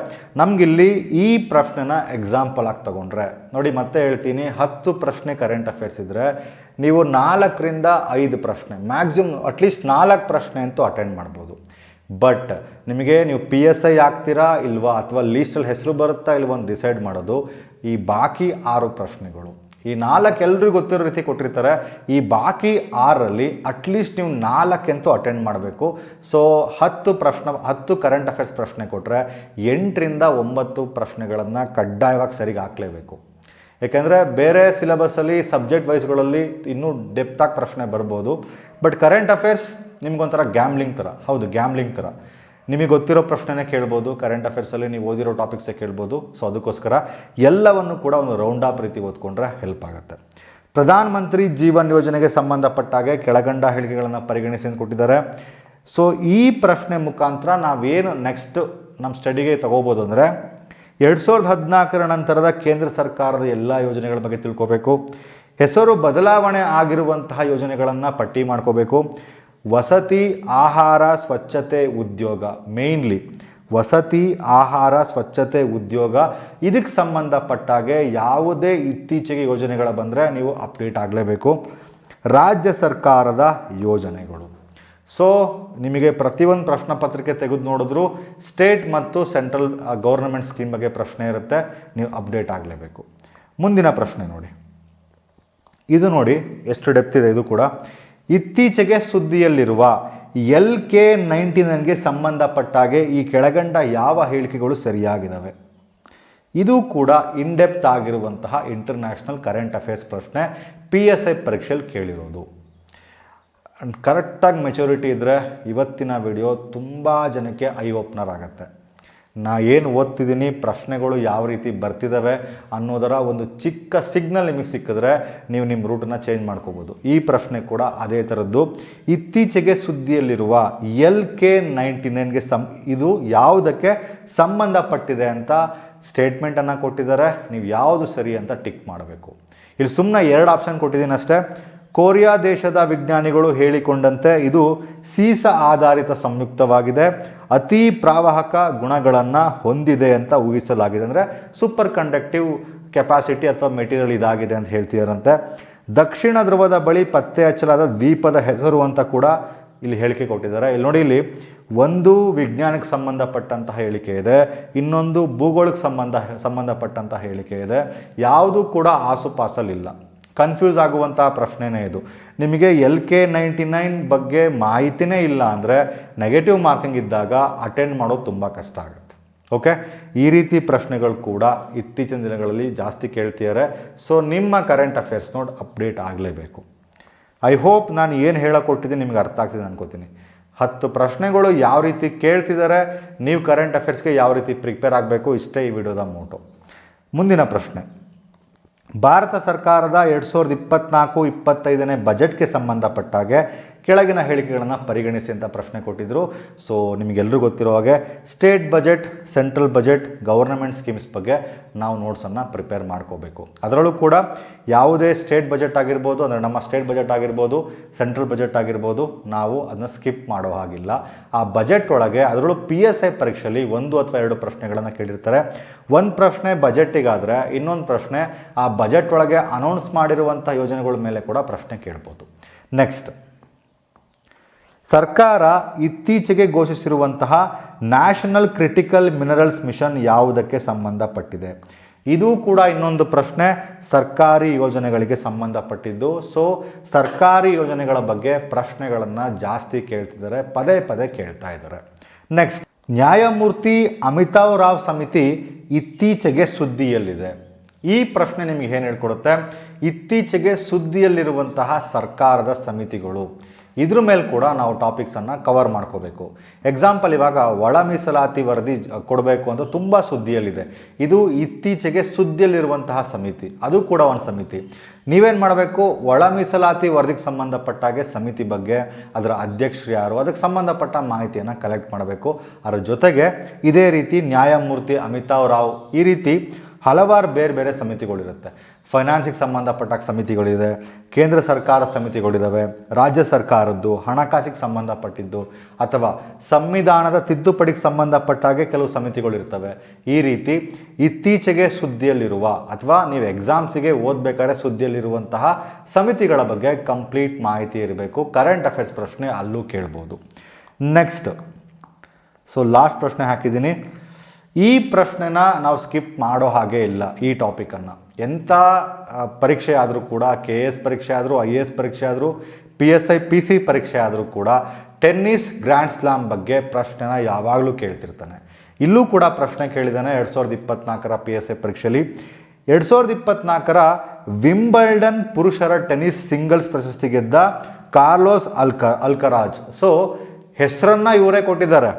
ನಮಗಿಲ್ಲಿ ಈ ಪ್ರಶ್ನೆನ ಎಕ್ಸಾಂಪಲ್ ಆಗಿ ತಗೊಂಡ್ರೆ. ನೋಡಿ, ಮತ್ತೆ ಹೇಳ್ತೀನಿ, ಹತ್ತು ಪ್ರಶ್ನೆ ಕರೆಂಟ್ ಅಫೇರ್ಸ್ ಇದ್ದರೆ ನೀವು ನಾಲ್ಕರಿಂದ ಐದು ಪ್ರಶ್ನೆ ಮ್ಯಾಕ್ಸಿಮಮ್ ಅಟ್ಲೀಸ್ಟ್ ನಾಲ್ಕು ಪ್ರಶ್ನೆ ಅಂತೂ ಅಟೆಂಡ್ ಮಾಡ್ಬೋದು. ಬಟ್ ನಿಮಗೆ ನೀವು ಪಿ ಎಸ್ ಐ ಆಗ್ತೀರಾ ಇಲ್ವಾ ಅಥವಾ ಲೀಸ್ಟಲ್ಲಿ ಹೆಸರು ಬರುತ್ತಾ ಇಲ್ವಾ ಅಂತ ಡಿಸೈಡ್ ಮಾಡೋದು ಈ ಬಾಕಿ ಆರು ಪ್ರಶ್ನೆಗಳು. ಈ ನಾಲ್ಕು ಎಲ್ರಿಗೂ ಗೊತ್ತಿರೋ ರೀತಿ ಕೊಟ್ಟಿರ್ತಾರೆ. ಈ ಬಾಕಿ ಆರಲ್ಲಿ ಅಟ್ಲೀಸ್ಟ್ ನೀವು ನಾಲ್ಕಂತೂ ಅಟೆಂಡ್ ಮಾಡಬೇಕು. ಸೊ ಹತ್ತು ಪ್ರಶ್ನೆ, ಹತ್ತು ಕರೆಂಟ್ ಅಫೇರ್ಸ್ ಪ್ರಶ್ನೆ ಕೊಟ್ಟರೆ ಎಂಟರಿಂದ ಒಂಬತ್ತು ಪ್ರಶ್ನೆಗಳನ್ನು ಕಡ್ಡಾಯವಾಗಿ ಸರಿಗೆ ಹಾಕಲೇಬೇಕು. ಏಕೆಂದರೆ ಬೇರೆ ಸಿಲೆಬಸ್ಸಲ್ಲಿ ಸಬ್ಜೆಕ್ಟ್ ವೈಸ್ಗಳಲ್ಲಿ ಇನ್ನೂ ಡೆಪ್ತಾಗಿ ಪ್ರಶ್ನೆ ಬರ್ಬೋದು. ಬಟ್ ಕರೆಂಟ್ ಅಫೇರ್ಸ್ ನಿಮ್ಗೊಂಥರ ಗ್ಯಾಮ್ಲಿಂಗ್ ಥರ ಹೌದು ಗ್ಯಾಮ್ಲಿಂಗ್ ಥರ ನಿಮಗೆ ಗೊತ್ತಿರೋ ಪ್ರಶ್ನೆನೇ ಕೇಳ್ಬೋದು ಕರೆಂಟ್ ಅಫೇರ್ಸಲ್ಲಿ ನೀವು ಓದಿರೋ ಟಾಪಿಕ್ಸೇ ಕೇಳ್ಬೋದು. ಸೊ ಅದಕ್ಕೋಸ್ಕರ ಎಲ್ಲವನ್ನು ಕೂಡ ಒಂದು ರೌಂಡ್ ಆಪ್ ರೀತಿ ಓದ್ಕೊಂಡ್ರೆ ಹೆಲ್ಪ್ ಆಗುತ್ತೆ. ಪ್ರಧಾನ ಮಂತ್ರಿ ಜೀವನ್ ಯೋಜನೆಗೆ ಸಂಬಂಧಪಟ್ಟಾಗೆ ಕೆಳಗಂಡ ಹೇಳಿಕೆಗಳನ್ನು ಪರಿಗಣಿಸಿ ಕೊಟ್ಟಿದ್ದಾರೆ. ಸೊ ಈ ಪ್ರಶ್ನೆ ಮುಖಾಂತರ ನಾವೇನು ನೆಕ್ಸ್ಟ್ ನಮ್ಮ ಸ್ಟಡಿಗೆ ತಗೋಬೋದು ಅಂದರೆ, ಎರಡು ಸಾವಿರದ ಹದಿನಾಲ್ಕರ ನಂತರದ ಕೇಂದ್ರ ಸರ್ಕಾರದ ಎಲ್ಲ ಯೋಜನೆಗಳ ಬಗ್ಗೆ ತಿಳ್ಕೋಬೇಕು. ಹೆಸರು ಬದಲಾವಣೆ ಆಗಿರುವಂತಹ ಯೋಜನೆಗಳನ್ನು ಪಟ್ಟಿ ಮಾಡ್ಕೋಬೇಕು. ವಸತಿ ಆಹಾರ ಸ್ವಚ್ಛತೆ ಉದ್ಯೋಗ ಮೇಯ್ನ್ಲಿ ವಸತಿ ಆಹಾರ ಸ್ವಚ್ಛತೆ ಉದ್ಯೋಗ. ಇದಕ್ಕೆ ಸಂಬಂಧಪಟ್ಟಾಗೆ ಯಾವುದೇ ಇತ್ತೀಚೆಗೆ ಯೋಜನೆಗಳು ಬಂದರೆ ನೀವು ಅಪ್ಡೇಟ್ ಆಗಲೇಬೇಕು. ರಾಜ್ಯ ಸರ್ಕಾರದ ಯೋಜನೆಗಳು. ಸೊ ನಿಮಗೆ ಪ್ರತಿಯೊಂದು ಪ್ರಶ್ನೆ ಪತ್ರಿಕೆ ತೆಗೆದು ನೋಡಿದ್ರು ಸ್ಟೇಟ್ ಮತ್ತು ಸೆಂಟ್ರಲ್ ಗೌರ್ನಮೆಂಟ್ ಸ್ಕೀಮ್ ಬಗ್ಗೆ ಪ್ರಶ್ನೆ ಇರುತ್ತೆ, ನೀವು ಅಪ್ಡೇಟ್ ಆಗಲೇಬೇಕು. ಮುಂದಿನ ಪ್ರಶ್ನೆ ನೋಡಿ. ಇದು ನೋಡಿ, ಎಷ್ಟು ಡೆಪ್ತ್ ಇದೆ ಇದು ಕೂಡ. ಇತ್ತೀಚೆಗೆ ಸುದ್ದಿಯಲ್ಲಿರುವ ಎಲ್ ಕೆ ನೈಂಟಿ ನೈನ್ಗೆ ಸಂಬಂಧಪಟ್ಟಾಗೆ ಈ ಕೆಳಗಂಡ ಯಾವ ಹೇಳಿಕೆಗಳು ಸರಿಯಾಗಿದ್ದಾವೆ ಇದು ಕೂಡ ಇನ್ಡೆಪ್ತ್ ಆಗಿರುವಂತಹ ಇಂಟರ್ನ್ಯಾಷನಲ್ ಕರೆಂಟ್ ಅಫೇರ್ಸ್ ಪ್ರಶ್ನೆ ಪಿ ಎಸ್ ಐ ಪರೀಕ್ಷೆಯಲ್ಲಿ ಕೇಳಿರೋದು. ಕರೆಕ್ಟಾಗಿ ಮೆಚುರಿಟಿ ಇದ್ದರೆ ಇವತ್ತಿನ ವಿಡಿಯೋ ತುಂಬ ಜನಕ್ಕೆ ಐ ಓಪ್ನರ್ ಆಗುತ್ತೆ. ನಾ ಏನು ಓದ್ತಿದ್ದೀನಿ, ಪ್ರಶ್ನೆಗಳು ಯಾವ ರೀತಿ ಬರ್ತಿದ್ದಾವೆ ಅನ್ನೋದರ ಒಂದು ಚಿಕ್ಕ ಸಿಗ್ನಲ್ ನಿಮಗೆ ಸಿಕ್ಕಿದ್ರೆ ನೀವು ನಿಮ್ಮ ರೂಟನ್ನು ಚೇಂಜ್ ಮಾಡ್ಕೋಬೋದು. ಈ ಪ್ರಶ್ನೆ ಕೂಡ ಅದೇ ಥರದ್ದು ಇತ್ತೀಚೆಗೆ ಸುದ್ದಿಯಲ್ಲಿರುವ ಎಲ್ ಕೆ ನೈಂಟಿ ನೈನ್ಗೆ ಸಂ, ಇದು ಯಾವುದಕ್ಕೆ ಸಂಬಂಧಪಟ್ಟಿದೆ ಅಂತ ಸ್ಟೇಟ್ಮೆಂಟನ್ನು ಕೊಟ್ಟಿದ್ದಾರೆ. ನೀವು ಯಾವುದು ಸರಿ ಅಂತ ಟಿಕ್ ಮಾಡಬೇಕು. ಇಲ್ಲಿ ಸುಮ್ಮನೆ ಎರಡು ಆಪ್ಷನ್ ಕೊಟ್ಟಿದ್ದೀನಿ ಅಷ್ಟೇ. ಕೊರಿಯಾ ದೇಶದ ವಿಜ್ಞಾನಿಗಳು ಹೇಳಿಕೊಂಡಂತೆ ಇದು ಸೀಸ ಆಧಾರಿತ ಸಂಯುಕ್ತವಾಗಿದೆ. ಅತಿ ಪ್ರಾವಾಹಕ ಗುಣಗಳನ್ನು ಹೊಂದಿದೆ ಅಂತ ಊಹಿಸಲಾಗಿದೆ. ಅಂದರೆ ಸೂಪರ್ ಕಂಡಕ್ಟಿವ್ ಕೆಪಾಸಿಟಿ ಅಥವಾ ಮೆಟೀರಿಯಲ್ ಇದಾಗಿದೆ ಅಂತ ಹೇಳ್ತಿದಾರಂತೆ. ದಕ್ಷಿಣ ಧ್ರುವದ ಬಳಿ ಪತ್ತೆ ಹಚ್ಚಲಾದ ದ್ವೀಪದ ಹೆಸರು ಅಂತ ಕೂಡ ಇಲ್ಲಿ ಹೇಳಿಕೆ ಕೊಟ್ಟಿದ್ದಾರೆ. ಇಲ್ಲಿ ನೋಡಿ ಇಲ್ಲಿ ಒಂದು ವಿಜ್ಞಾನಕ್ಕೆ ಸಂಬಂಧಪಟ್ಟಂತಹ ಹೇಳಿಕೆ ಇದೆ, ಇನ್ನೊಂದು ಭೂಗೋಳಕ್ಕೆ ಸಂಬಂಧ, ಸಂಬಂಧಪಟ್ಟಂತಹ ಹೇಳಿಕೆ ಇದೆ. ಯಾವುದೂ ಕೂಡ ಆಸುಪಾಸಲ್ಲಿಲ್ಲ. ಕನ್ಫ್ಯೂಸ್ ಆಗುವಂತಹ ಪ್ರಶ್ನೆನೇ ಇದು. ನಿಮಗೆ ಎಲ್ ಕೆ ನೈಂಟಿ ನೈನ್ ಬಗ್ಗೆ ಮಾಹಿತಿನೇ ಇಲ್ಲ ಅಂದರೆ ನೆಗೆಟಿವ್ ಮಾರ್ಕಿಂಗ್ ಇದ್ದಾಗ ಅಟೆಂಡ್ ಮಾಡೋದು ತುಂಬ ಕಷ್ಟ ಆಗುತ್ತೆ. ಓಕೆ ಈ ರೀತಿ ಪ್ರಶ್ನೆಗಳು ಕೂಡ ಇತ್ತೀಚಿನ ದಿನಗಳಲ್ಲಿ ಜಾಸ್ತಿ ಕೇಳ್ತಿದ್ದಾರೆ. ಸೊ ನಿಮ್ಮ ಕರೆಂಟ್ ಅಫೇರ್ಸ್ ನೋಡಿ ಅಪ್ಡೇಟ್ ಆಗಲೇಬೇಕು. ಐ ಹೋಪ್ ನಾನು ಏನು ಹೇಳಕೊಟ್ಟಿದ್ದೀನಿ ನಿಮ್ಗೆ ಅರ್ಥ ಆಗ್ತಿದೆ ಅನ್ಕೋತೀನಿ. ಹತ್ತು ಪ್ರಶ್ನೆಗಳು ಯಾವ ರೀತಿ ಕೇಳ್ತಿದ್ದಾರೆ, ನೀವು ಕರೆಂಟ್ ಅಫೇರ್ಸ್ಗೆ ಯಾವ ರೀತಿ ಪ್ರಿಪೇರ್ ಆಗಬೇಕು, ಇಷ್ಟೇ ಈ ವಿಡಿಯೋದ ಮೋಟು ಮುಂದಿನ ಪ್ರಶ್ನೆ. ಭಾರತ ಸರ್ಕಾರದ ಎರಡು ಸಾವಿರದ ಇಪ್ಪತ್ನಾಲ್ಕು ಇಪ್ಪತ್ತೈದನೇ ಬಜೆಟ್ಗೆ ಸಂಬಂಧಪಟ್ಟ ಹಾಗೆ ಕೆಳಗಿನ ಹೇಳಿಕೆಗಳನ್ನು ಪರಿಗಣಿಸಿ ಅಂತ ಪ್ರಶ್ನೆ ಕೊಟ್ಟಿದ್ದರು ಸೊ ನಿಮಗೆಲ್ಲರೂ ಗೊತ್ತಿರೋ ಹಾಗೆ state budget central budget government schemes ಬಗ್ಗೆ ನಾವು ನೋಟ್ಸನ್ನು ಪ್ರಿಪೇರ್ ಮಾಡ್ಕೋಬೇಕು. ಅದರಲ್ಲೂ ಕೂಡ ಯಾವುದೇ ಸ್ಟೇಟ್ ಬಜೆಟ್ ಆಗಿರ್ಬೋದು, ಅಂದರೆ ನಮ್ಮ ಸ್ಟೇಟ್ ಬಜೆಟ್ ಆಗಿರ್ಬೋದು ಸೆಂಟ್ರಲ್ ಬಜೆಟ್ ಆಗಿರ್ಬೋದು, ನಾವು ಅದನ್ನು ಸ್ಕಿಪ್ ಮಾಡೋ ಹಾಗಿಲ್ಲ. ಆ ಬಜೆಟ್ ಒಳಗೆ ಅದರಲ್ಲೂ ಪಿ ಎಸ್ ಐ ಪರೀಕ್ಷೆಯಲ್ಲಿ ಒಂದು ಅಥವಾ ಎರಡು ಪ್ರಶ್ನೆಗಳನ್ನು ಕೇಳಿರ್ತಾರೆ. ಒಂದು ಪ್ರಶ್ನೆ ಬಜೆಟಿಗಾದರೆ ಇನ್ನೊಂದು ಪ್ರಶ್ನೆ ಆ ಬಜೆಟ್ ಒಳಗೆ ಅನೌನ್ಸ್ ಮಾಡಿರುವಂಥ ಯೋಜನೆಗಳ ಮೇಲೆ ಕೂಡ ಪ್ರಶ್ನೆ ಕೇಳ್ಬೋದು. ನೆಕ್ಸ್ಟ್ ಸರ್ಕಾರ ಇತ್ತೀಚೆಗೆ ಘೋಷಿಸಿರುವಂತಹ ನ್ಯಾಷನಲ್ ಕ್ರಿಟಿಕಲ್ ಮಿನರಲ್ಸ್ ಮಿಷನ್ ಯಾವುದಕ್ಕೆ ಸಂಬಂಧಪಟ್ಟಿದೆ? ಇದು ಕೂಡ ಇನ್ನೊಂದು ಪ್ರಶ್ನೆ, ಸರ್ಕಾರಿ ಯೋಜನೆಗಳಿಗೆ ಸಂಬಂಧಪಟ್ಟಿದ್ದು. ಸೊ ಸರ್ಕಾರಿ ಯೋಜನೆಗಳ ಬಗ್ಗೆ ಪ್ರಶ್ನೆಗಳನ್ನು ಜಾಸ್ತಿ ಕೇಳ್ತಿದ್ದಾರೆ, ಪದೇ ಪದೇ ಕೇಳ್ತಾ ಇದ್ದಾರೆ. ನೆಕ್ಸ್ಟ್ ನ್ಯಾಯಮೂರ್ತಿ ಅಮಿತಾವ್ ರಾವ್ ಸಮಿತಿ ಇತ್ತೀಚೆಗೆ ಸುದ್ದಿಯಲ್ಲಿದೆ. ಈ ಪ್ರಶ್ನೆ ನಿಮಗೆ ಏನು ಹೇಳ್ಕೊಡುತ್ತೆ? ಇತ್ತೀಚೆಗೆ ಸುದ್ದಿಯಲ್ಲಿರುವಂತಹ ಸರ್ಕಾರದ ಸಮಿತಿಗಳು. ಇದ್ರ ಮೇಲೆ ಕೂಡ ನಾವು ಟಾಪಿಕ್ಸನ್ನು ಕವರ್ ಮಾಡ್ಕೋಬೇಕು. ಎಕ್ಸಾಂಪಲ್ ಇವಾಗ ಒಳ ಮೀಸಲಾತಿ ವರದಿ ಕೊಡಬೇಕು ಅಂತ ತುಂಬ ಸುದ್ದಿಯಲ್ಲಿದೆ. ಇದು ಇತ್ತೀಚೆಗೆ ಸುದ್ದಿಯಲ್ಲಿರುವಂತಹ ಸಮಿತಿ. ಅದು ಕೂಡ ಒಂದು ಸಮಿತಿ. ನೀವೇನು ಮಾಡಬೇಕು? ಒಳ ಮೀಸಲಾತಿ ವರದಿಗೆ ಸಂಬಂಧಪಟ್ಟಾಗೆ ಸಮಿತಿ ಬಗ್ಗೆ ಅದರ ಅಧ್ಯಕ್ಷರು ಯಾರು, ಅದಕ್ಕೆ ಸಂಬಂಧಪಟ್ಟ ಮಾಹಿತಿಯನ್ನು ಕಲೆಕ್ಟ್ ಮಾಡಬೇಕು. ಅದರ ಜೊತೆಗೆ ಇದೇ ರೀತಿ ನ್ಯಾಯಮೂರ್ತಿ ಅಮಿತಾವ್ ರಾವ್ ಈ ರೀತಿ ಹಲವಾರು ಬೇರೆ ಬೇರೆ ಸಮಿತಿಗಳಿರುತ್ತೆ. ಫೈನಾನ್ಸಿಗೆ ಸಂಬಂಧಪಟ್ಟ ಸಮಿತಿಗಳಿದೆ, ಕೇಂದ್ರ ಸರ್ಕಾರ ಸಮಿತಿಗಳಿದ್ದಾವೆ ರಾಜ್ಯ ಸರ್ಕಾರದ್ದು, ಹಣಕಾಸಿಗೆ ಸಂಬಂಧಪಟ್ಟಿದ್ದು, ಅಥವಾ ಸಂವಿಧಾನದ ತಿದ್ದುಪಡಿಗೆ ಸಂಬಂಧಪಟ್ಟಾಗೆ ಕೆಲವು ಸಮಿತಿಗಳಿರ್ತವೆ. ಈ ರೀತಿ ಇತ್ತೀಚೆಗೆ ಸುದ್ದಿಯಲ್ಲಿರುವ ಅಥವಾ ನೀವು ಎಕ್ಸಾಮ್ಸಿಗೆ ಓದಬೇಕಾದ್ರೆ ಸುದ್ದಿಯಲ್ಲಿರುವಂತಹ ಸಮಿತಿಗಳ ಬಗ್ಗೆ ಕಂಪ್ಲೀಟ್ ಮಾಹಿತಿ ಇರಬೇಕು. ಕರೆಂಟ್ ಅಫೇರ್ಸ್ ಪ್ರಶ್ನೆ ಅಲ್ಲೂ ಕೇಳ್ಬೋದು. ನೆಕ್ಸ್ಟ್ ಸೊ ಲಾಸ್ಟ್ ಪ್ರಶ್ನೆ ಹಾಕಿದ್ದೀನಿ. ಈ ಪ್ರಶ್ನೆನ ನಾವು ಸ್ಕಿಪ್ ಮಾಡೋ ಹಾಗೆ ಇಲ್ಲ ಈ ಟಾಪಿಕನ್ನು ಎಂಥ ಪರೀಕ್ಷೆ ಆದರೂ ಕೂಡ ಕೆ ಎಸ್ ಪರೀಕ್ಷೆ ಆದರೂ ಐ ಎ ಎಸ್ ಪರೀಕ್ಷೆ ಆದರೂ P S I P C ಪರೀಕ್ಷೆ ಆದರೂ ಕೂಡ ಟೆನ್ನಿಸ್ ಗ್ರ್ಯಾಂಡ್ ಸ್ಲಾಮ್ ಬಗ್ಗೆ ಪ್ರಶ್ನೆನ ಯಾವಾಗಲೂ ಕೇಳ್ತಿರ್ತಾನೆ. ಇಲ್ಲೂ ಕೂಡ ಪ್ರಶ್ನೆ ಕೇಳಿದ್ದಾನೆ ಎರಡು ಸಾವಿರದ ಇಪ್ಪತ್ನಾಲ್ಕರ ಪಿ ಎಸ್ ಐ ಪರೀಕ್ಷೆಯಲ್ಲಿ ಎರಡು ಸಾವಿರದ ಇಪ್ಪತ್ನಾಲ್ಕರ ವಿಂಬಲ್ಡನ್ ಪುರುಷರ ಟೆನ್ನಿಸ್ ಸಿಂಗಲ್ಸ್ ಪ್ರಶಸ್ತಿ ಗೆದ್ದ ಕಾರ್ಲೋಸ್ ಅಲ್ಕ, ಅಲ್ಕರಾಜ್. ಸೊ ಹೆಸರನ್ನು ಇವರೇ ಕೊಟ್ಟಿದ್ದಾರೆ.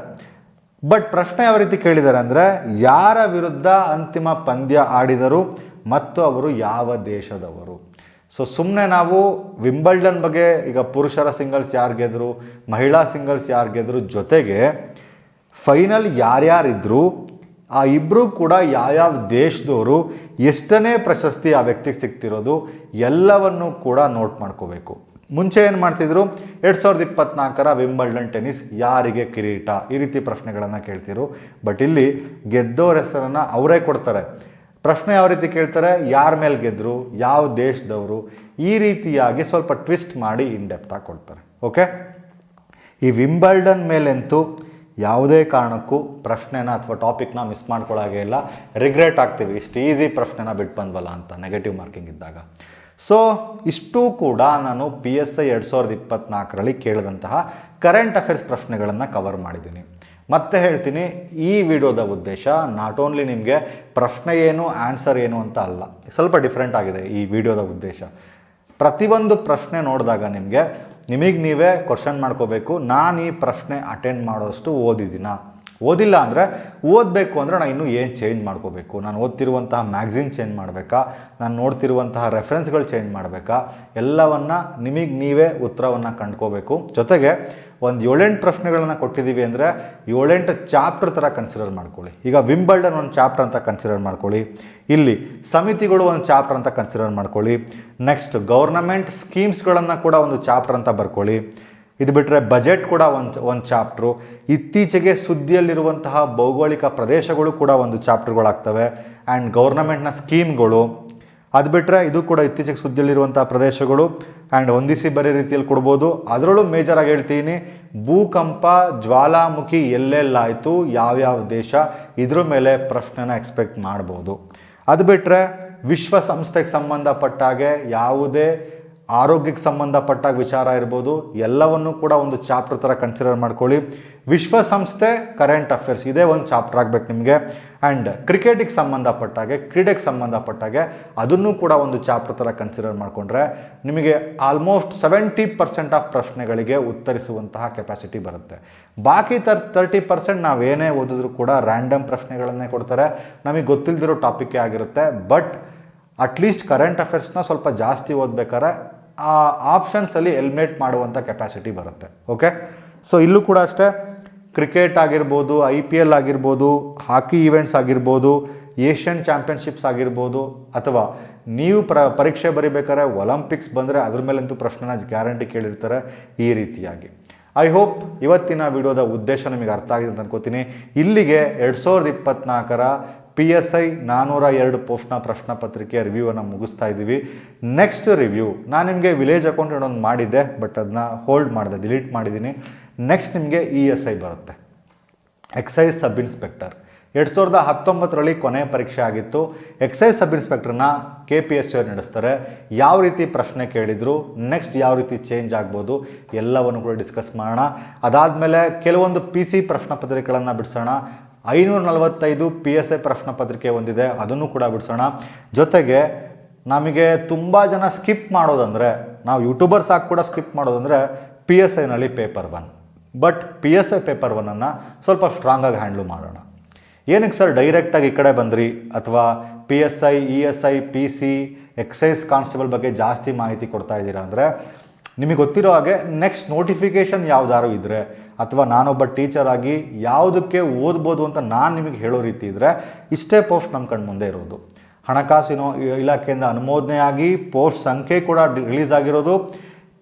ಬಟ್ ಪ್ರಶ್ನೆ ಯಾವ ರೀತಿ ಕೇಳಿದ್ದಾರೆ ಅಂದರೆ, ಯಾರ ವಿರುದ್ಧ ಅಂತಿಮ ಪಂದ್ಯ ಆಡಿದರು ಮತ್ತು ಅವರು ಯಾವ ದೇಶದವರು? ಸೊ ಸುಮ್ಮನೆ ನಾವು ವಿಂಬಲ್ಡನ್ ಬಗ್ಗೆ ಈಗ ಪುರುಷರ ಸಿಂಗಲ್ಸ್ ಯಾರು ಗೆದ್ರು, ಮಹಿಳಾ ಸಿಂಗಲ್ಸ್ ಯಾರು ಗೆದ್ರು ಜೊತೆಗೆ ಫೈನಲ್ ಯಾರ್ಯಾರಿದ್ರು, ಆ ಇಬ್ಬರು ಕೂಡ ಯಾವ್ಯಾವ ದೇಶದವರು, ಎಷ್ಟನೇ ಪ್ರಶಸ್ತಿ ಆ ವ್ಯಕ್ತಿಗೆ ಸಿಗ್ತಿರೋದು, ಎಲ್ಲವನ್ನು ಕೂಡ ನೋಟ್ ಮಾಡ್ಕೋಬೇಕು. ಮುಂಚೆ ಏನು ಮಾಡ್ತಿದ್ರು? ಎರಡು ಸಾವಿರದ ಇಪ್ಪತ್ನಾಲ್ಕರ ವಿಂಬಲ್ಡನ್ ಟೆನಿಸ್ ಯಾರಿಗೆ ಕಿರೀಟ? ಈ ರೀತಿ ಪ್ರಶ್ನೆಗಳನ್ನು ಕೇಳ್ತಿರು. ಬಟ್ ಇಲ್ಲಿ ಗೆದ್ದೋರ ಹೆಸರನ್ನು ಅವರೇ ಕೊಡ್ತಾರೆ. ಪ್ರಶ್ನೆ ಯಾವ ರೀತಿ ಕೇಳ್ತಾರೆ? ಯಾರ ಮೇಲೆ ಗೆದ್ದರು ಯಾವ ದೇಶದವರು? ಈ ರೀತಿಯಾಗಿ ಸ್ವಲ್ಪ ಟ್ವಿಸ್ಟ್ ಮಾಡಿ ಇನ್ ಡೆಪ್ತಾಗಿ ಕೊಡ್ತಾರೆ. ಓಕೆ? ಈ ವಿಂಬಲ್ಡನ್ ಮೇಲಂತೂ ಯಾವುದೇ ಕಾರಣಕ್ಕೂ ಪ್ರಶ್ನೆನ ಅಥವಾ ಟಾಪಿಕ್ನ ಮಿಸ್ ಮಾಡ್ಕೊಳ್ಳೋಂಗೆ ಇಲ್ಲ. ರಿಗ್ರೆಟ್ ಆಗ್ತೀವಿ. ಇಷ್ಟು ಈಸಿ ಪ್ರಶ್ನೆನ ಬಿಟ್ಟು ಬಂದ್ವಲ್ಲ ಅಂತ ನೆಗೆಟಿವ್ ಮಾರ್ಕಿಂಗ್ ಇದ್ದಾಗ. ಸೊ ಇಷ್ಟೂ ಕೂಡ ನಾನು ಪಿ ಎಸ್ ಐ ಎರಡು ಸಾವಿರದ ಇಪ್ಪತ್ನಾಲ್ಕರಲ್ಲಿ ಕೇಳಿದಂತಹ ಕರೆಂಟ್ ಅಫೇರ್ಸ್ ಪ್ರಶ್ನೆಗಳನ್ನು ಕವರ್ ಮಾಡಿದ್ದೀನಿ. ಮತ್ತೆ ಹೇಳ್ತೀನಿ, ಈ ವಿಡಿಯೋದ ಉದ್ದೇಶ ನಾಟ್ ಓನ್ಲಿ ನಿಮಗೆ ಪ್ರಶ್ನೆ ಏನು ಆನ್ಸರ್ ಏನು ಅಂತ ಅಲ್ಲ, ಸ್ವಲ್ಪ ಡಿಫ್ರೆಂಟ್ ಆಗಿದೆ ಈ ವಿಡಿಯೋದ ಉದ್ದೇಶ. ಪ್ರತಿಯೊಂದು ಪ್ರಶ್ನೆ ನೋಡಿದಾಗ ನಿಮಗೆ ನಿಮಗೆ ನೀವೇ ಕ್ವಶನ್ ಮಾಡ್ಕೋಬೇಕು, ನಾನು ಈ ಪ್ರಶ್ನೆ ಅಟೆಂಡ್ ಮಾಡೋಷ್ಟು ಓದಿದ್ದೀನ? ಓದಿಲ್ಲ ಅಂದರೆ ಓದಬೇಕು ಅಂದರೆ ನಾನು ಇನ್ನೂ ಏನು ಚೇಂಜ್ ಮಾಡ್ಕೋಬೇಕು? ನಾನು ಓದ್ತಿರುವಂತಹ ಮ್ಯಾಗ್ಝಿನ್ ಚೇಂಜ್ ಮಾಡಬೇಕಾ? ನಾನು ನೋಡ್ತಿರುವಂತಹ ರೆಫರೆನ್ಸ್ಗಳು ಚೇಂಜ್ ಮಾಡಬೇಕಾ? ಎಲ್ಲವನ್ನು ನಿಮಗೆ ನೀವೇ ಉತ್ತರವನ್ನು ಕಂಡ್ಕೋಬೇಕು. ಜೊತೆಗೆ ಒಂದು ಏಳೆಂಟು ಪ್ರಶ್ನೆಗಳನ್ನು ಕೊಟ್ಟಿದ್ದೀವಿ ಅಂದರೆ ಏಳೆಂಟು ಚಾಪ್ಟರ್ ಥರ ಕನ್ಸಿಡರ್ ಮಾಡ್ಕೊಳ್ಳಿ. ಈಗ ವಿಂಬಲ್ಡನ್ ಒಂದು ಚಾಪ್ಟರ್ ಅಂತ ಕನ್ಸಿಡರ್ ಮಾಡ್ಕೊಳ್ಳಿ. ಇಲ್ಲಿ ಸಮಿತಿಗಳು ಒಂದು ಚಾಪ್ಟರ್ ಅಂತ ಕನ್ಸಿಡರ್ ಮಾಡ್ಕೊಳ್ಳಿ. ನೆಕ್ಸ್ಟ್ ಗೌರ್ನಮೆಂಟ್ ಸ್ಕೀಮ್ಸ್ಗಳನ್ನು ಕೂಡ ಒಂದು ಚಾಪ್ಟರ್ ಅಂತ ಬರ್ಕೊಳ್ಳಿ. ಇದು ಬಿಟ್ಟರೆ ಬಜೆಟ್ ಕೂಡ ಒಂದು ಒಂದು ಚಾಪ್ಟ್ರು ಇತ್ತೀಚೆಗೆ ಸುದ್ದಿಯಲ್ಲಿರುವಂತಹ ಭೌಗೋಳಿಕ ಪ್ರದೇಶಗಳು ಕೂಡ ಒಂದು ಚಾಪ್ಟರ್ಗಳಾಗ್ತವೆ ಆ್ಯಂಡ್ ಗೌರ್ನಮೆಂಟ್ನ ಸ್ಕೀಮ್ಗಳು ಅದು ಬಿಟ್ಟರೆ ಇದು ಕೂಡ ಇತ್ತೀಚೆಗೆ ಸುದ್ದಿಯಲ್ಲಿರುವಂಥ ಪ್ರದೇಶಗಳು. ಆ್ಯಂಡ್ ಹೊಂದಿಸಿ ಬರೀ ರೀತಿಯಲ್ಲಿ ಕೊಡ್ಬೋದು. ಅದರಲ್ಲೂ ಮೇಜರಾಗಿ ಹೇಳ್ತೀನಿ, ಭೂಕಂಪ, ಜ್ವಾಲಾಮುಖಿ ಎಲ್ಲೆಲ್ಲಾಯಿತು, ಯಾವ್ಯಾವ ದೇಶ, ಇದ್ರ ಮೇಲೆ ಪ್ರಶ್ನೆನ ಎಕ್ಸ್ಪೆಕ್ಟ್ ಮಾಡ್ಬೋದು. ಅದು ಬಿಟ್ಟರೆ ವಿಶ್ವಸಂಸ್ಥೆಗೆ ಸಂಬಂಧಪಟ್ಟಾಗೆ ಯಾವುದೇ ಆರೋಗ್ಯಕ್ಕೆ ಸಂಬಂಧಪಟ್ಟ ವಿಚಾರ ಇರ್ಬೋದು, ಎಲ್ಲವನ್ನು ಕೂಡ ಒಂದು ಚಾಪ್ಟರ್ ಥರ ಕನ್ಸಿಡರ್ ಮಾಡ್ಕೊಳ್ಳಿ. ವಿಶ್ವಸಂಸ್ಥೆ, ಕರೆಂಟ್ ಅಫೇರ್ಸ್, ಇದೇ ಒಂದು ಚಾಪ್ಟರ್ ಆಗಬೇಕು ನಿಮಗೆ. ಆ್ಯಂಡ್ ಕ್ರಿಕೆಟಿಗೆ ಸಂಬಂಧಪಟ್ಟಾಗೆ, ಕ್ರೀಡೆಗೆ ಸಂಬಂಧಪಟ್ಟಾಗೆ ಅದನ್ನು ಕೂಡ ಒಂದು ಚಾಪ್ಟರ್ ಥರ ಕನ್ಸಿಡರ್ ಮಾಡಿಕೊಂಡ್ರೆ ನಿಮಗೆ ಆಲ್ಮೋಸ್ಟ್ ಸೆವೆಂಟಿ ಪರ್ಸೆಂಟ್ ಆಫ್ ಪ್ರಶ್ನೆಗಳಿಗೆ ಉತ್ತರಿಸುವಂತಹ ಕೆಪಾಸಿಟಿ ಬರುತ್ತೆ. ಬಾಕಿ ತರ್, ತರ್ಟಿ ಪರ್ಸೆಂಟ್ ನಾವೇನೇ ಓದಿದ್ರು ಕೂಡ ರ್ಯಾಂಡಮ್ ಪ್ರಶ್ನೆಗಳನ್ನೇ ಕೊಡ್ತಾರೆ. ನಮಗೆ ಗೊತ್ತಿಲ್ಲದಿರೋ ಟಾಪಿಕ್ಕೇ ಆಗಿರುತ್ತೆ. ಬಟ್ ಅಟ್ಲೀಸ್ಟ್ ಕರೆಂಟ್ ಅಫೇರ್ಸ್ನ ಸ್ವಲ್ಪ ಜಾಸ್ತಿ ಓದ್ಬೇಕಾದ್ರೆ ಆ ಆಪ್ಷನ್ಸಲ್ಲಿ ಎಲ್ಮೇಟ್ ಮಾಡುವಂಥ ಕೆಪಾಸಿಟಿ ಬರುತ್ತೆ ಓಕೆ ಸೊ ಇಲ್ಲೂ ಕೂಡ ಅಷ್ಟೇ ಕ್ರಿಕೆಟ್ ಆಗಿರ್ಬೋದು ಐ ಪಿ ಎಲ್ ಆಗಿರ್ಬೋದು ಹಾಕಿ ಈವೆಂಟ್ಸ್ ಆಗಿರ್ಬೋದು ಏಷ್ಯನ್ ಚಾಂಪಿಯನ್ಶಿಪ್ಸ್ ಆಗಿರ್ಬೋದು, ಅಥವಾ ನೀವು ಪ್ರ, ಪರೀಕ್ಷೆ ಬರಿಬೇಕಾದ್ರೆ ಒಲಿಂಪಿಕ್ಸ್ ಬಂದರೆ ಅದ್ರ ಮೇಲಂತೂ ಪ್ರಶ್ನೆನ ಗ್ಯಾರಂಟಿ ಕೇಳಿರ್ತಾರೆ ಈ ರೀತಿಯಾಗಿ. ಐ ಹೋಪ್ ಇವತ್ತಿನ ವಿಡಿಯೋದ ಉದ್ದೇಶ ನಿಮಗೆ ಅರ್ಥ ಆಗಿದೆ ಅಂತ ಅನ್ಕೋತೀನಿ. ಇಲ್ಲಿಗೆ ಎರಡು ಸಾವಿರದ ಇಪ್ಪತ್ನಾಲ್ಕರ ಪಿ ಎಸ್ ಐ ನಾನ್ನೂರ ಎರಡು ಪೋಸ್ಟ್ನ ಪ್ರಶ್ನೆ ಪತ್ರಿಕೆಯ ರಿವ್ಯೂವನ್ನು ಮುಗಿಸ್ತಾ ಇದ್ದೀವಿ ನೆಕ್ಸ್ಟ್ ರಿವ್ಯೂ ನಾನು ನಿಮಗೆ ವಿಲೇಜ್ ಅಕೌಂಟ್ ಒಂದು ಮಾಡಿದ್ದೆ ಬಟ್ ಅದನ್ನ ಹೋಲ್ಡ್ ಮಾಡಿದೆ ಡಿಲೀಟ್ ಮಾಡಿದ್ದೀನಿ ನೆಕ್ಸ್ಟ್ ನಿಮಗೆ ಇ ಎಸ್ ಐ ಬರುತ್ತೆ. ಎಕ್ಸೈಸ್ ಸಬ್ ಇನ್ಸ್ಪೆಕ್ಟರ್ ಎರಡು ಸಾವಿರದ ಹತ್ತೊಂಬತ್ತರಲ್ಲಿ ಕೊನೆಯ ಪರೀಕ್ಷೆ ಆಗಿತ್ತು. ಎಕ್ಸೈಸ್ ಸಬ್ ಇನ್ಸ್ಪೆಕ್ಟರ್ನ ಕೆ ಪಿ ಎಸ್ ಸಿ ಅವ್ರು ನಡೆಸ್ತಾರೆ. ಯಾವ ರೀತಿ ಪ್ರಶ್ನೆ ಕೇಳಿದರು ನೆಕ್ಸ್ಟ್ ಯಾವ ರೀತಿ ಚೇಂಜ್ ಆಗ್ಬೋದು, ಎಲ್ಲವನ್ನು ಕೂಡ ಡಿಸ್ಕಸ್ ಮಾಡೋಣ. ಅದಾದಮೇಲೆ ಕೆಲವೊಂದು ಪಿ ಸಿ ಪ್ರಶ್ನೆ ಪತ್ರಿಕೆಗಳನ್ನು ಬಿಡಿಸೋಣ. ಐನೂರ ನಲವತ್ತೈದು ಪಿ ಎಸ್ ಐ ಪ್ರಶ್ನೆ ಪತ್ರಿಕೆ ಒಂದಿದೆ, ಅದನ್ನು ಕೂಡ ಬಿಡಿಸೋಣ. ಜೊತೆಗೆ ನಮಗೆ ತುಂಬ ಜನ ಸ್ಕಿಪ್ ಮಾಡೋದಂದರೆ, ನಾವು ಯೂಟ್ಯೂಬರ್ಸ್ ಆಗಿ ಕೂಡ ಸ್ಕಿಪ್ ಮಾಡೋದಂದರೆ P S ಐನಲ್ಲಿ paper one but P S I paper ಒನ್ನನ್ನು ಸ್ವಲ್ಪ ಸ್ಟ್ರಾಂಗಾಗಿ ಹ್ಯಾಂಡ್ಲು ಮಾಡೋಣ. ಏನಕ್ಕೆ ಸರ್ ಡೈರೆಕ್ಟಾಗಿ ಈ ಕಡೆ ಬಂದ್ರಿ? ಅಥವಾ P S I E S I P C excise constable ಬಗ್ಗೆ ಜಾಸ್ತಿ ಮಾಹಿತಿ ಕೊಡ್ತಾ ಇದ್ದೀರಾ ಅಂದರೆ, ನಿಮಗೆ ಗೊತ್ತಿರೋ ಹಾಗೆ ನೆಕ್ಸ್ಟ್ ನೋಟಿಫಿಕೇಷನ್ ಯಾವುದಾದ್ರು ಇದ್ದರೆ ಅಥವಾ ನಾನೊಬ್ಬ ಟೀಚರ್ ಆಗಿ ಯಾವುದಕ್ಕೆ ಓದ್ಬೋದು ಅಂತ ನಾನು ನಿಮಗೆ ಹೇಳೋ ರೀತಿ ಇದ್ದರೆ ಇಷ್ಟೇ ಪೋಸ್ಟ್ ನಮ್ಮ ಕಣ್ಣು ಮುಂದೆ ಇರೋದು. ಹಣಕಾಸಿನ ಇಲಾಖೆಯಿಂದ ಅನುಮೋದನೆಯಾಗಿ ಪೋಸ್ಟ್ ಸಂಖ್ಯೆ ಕೂಡ ರಿಲೀಸ್ ಆಗಿರೋದು.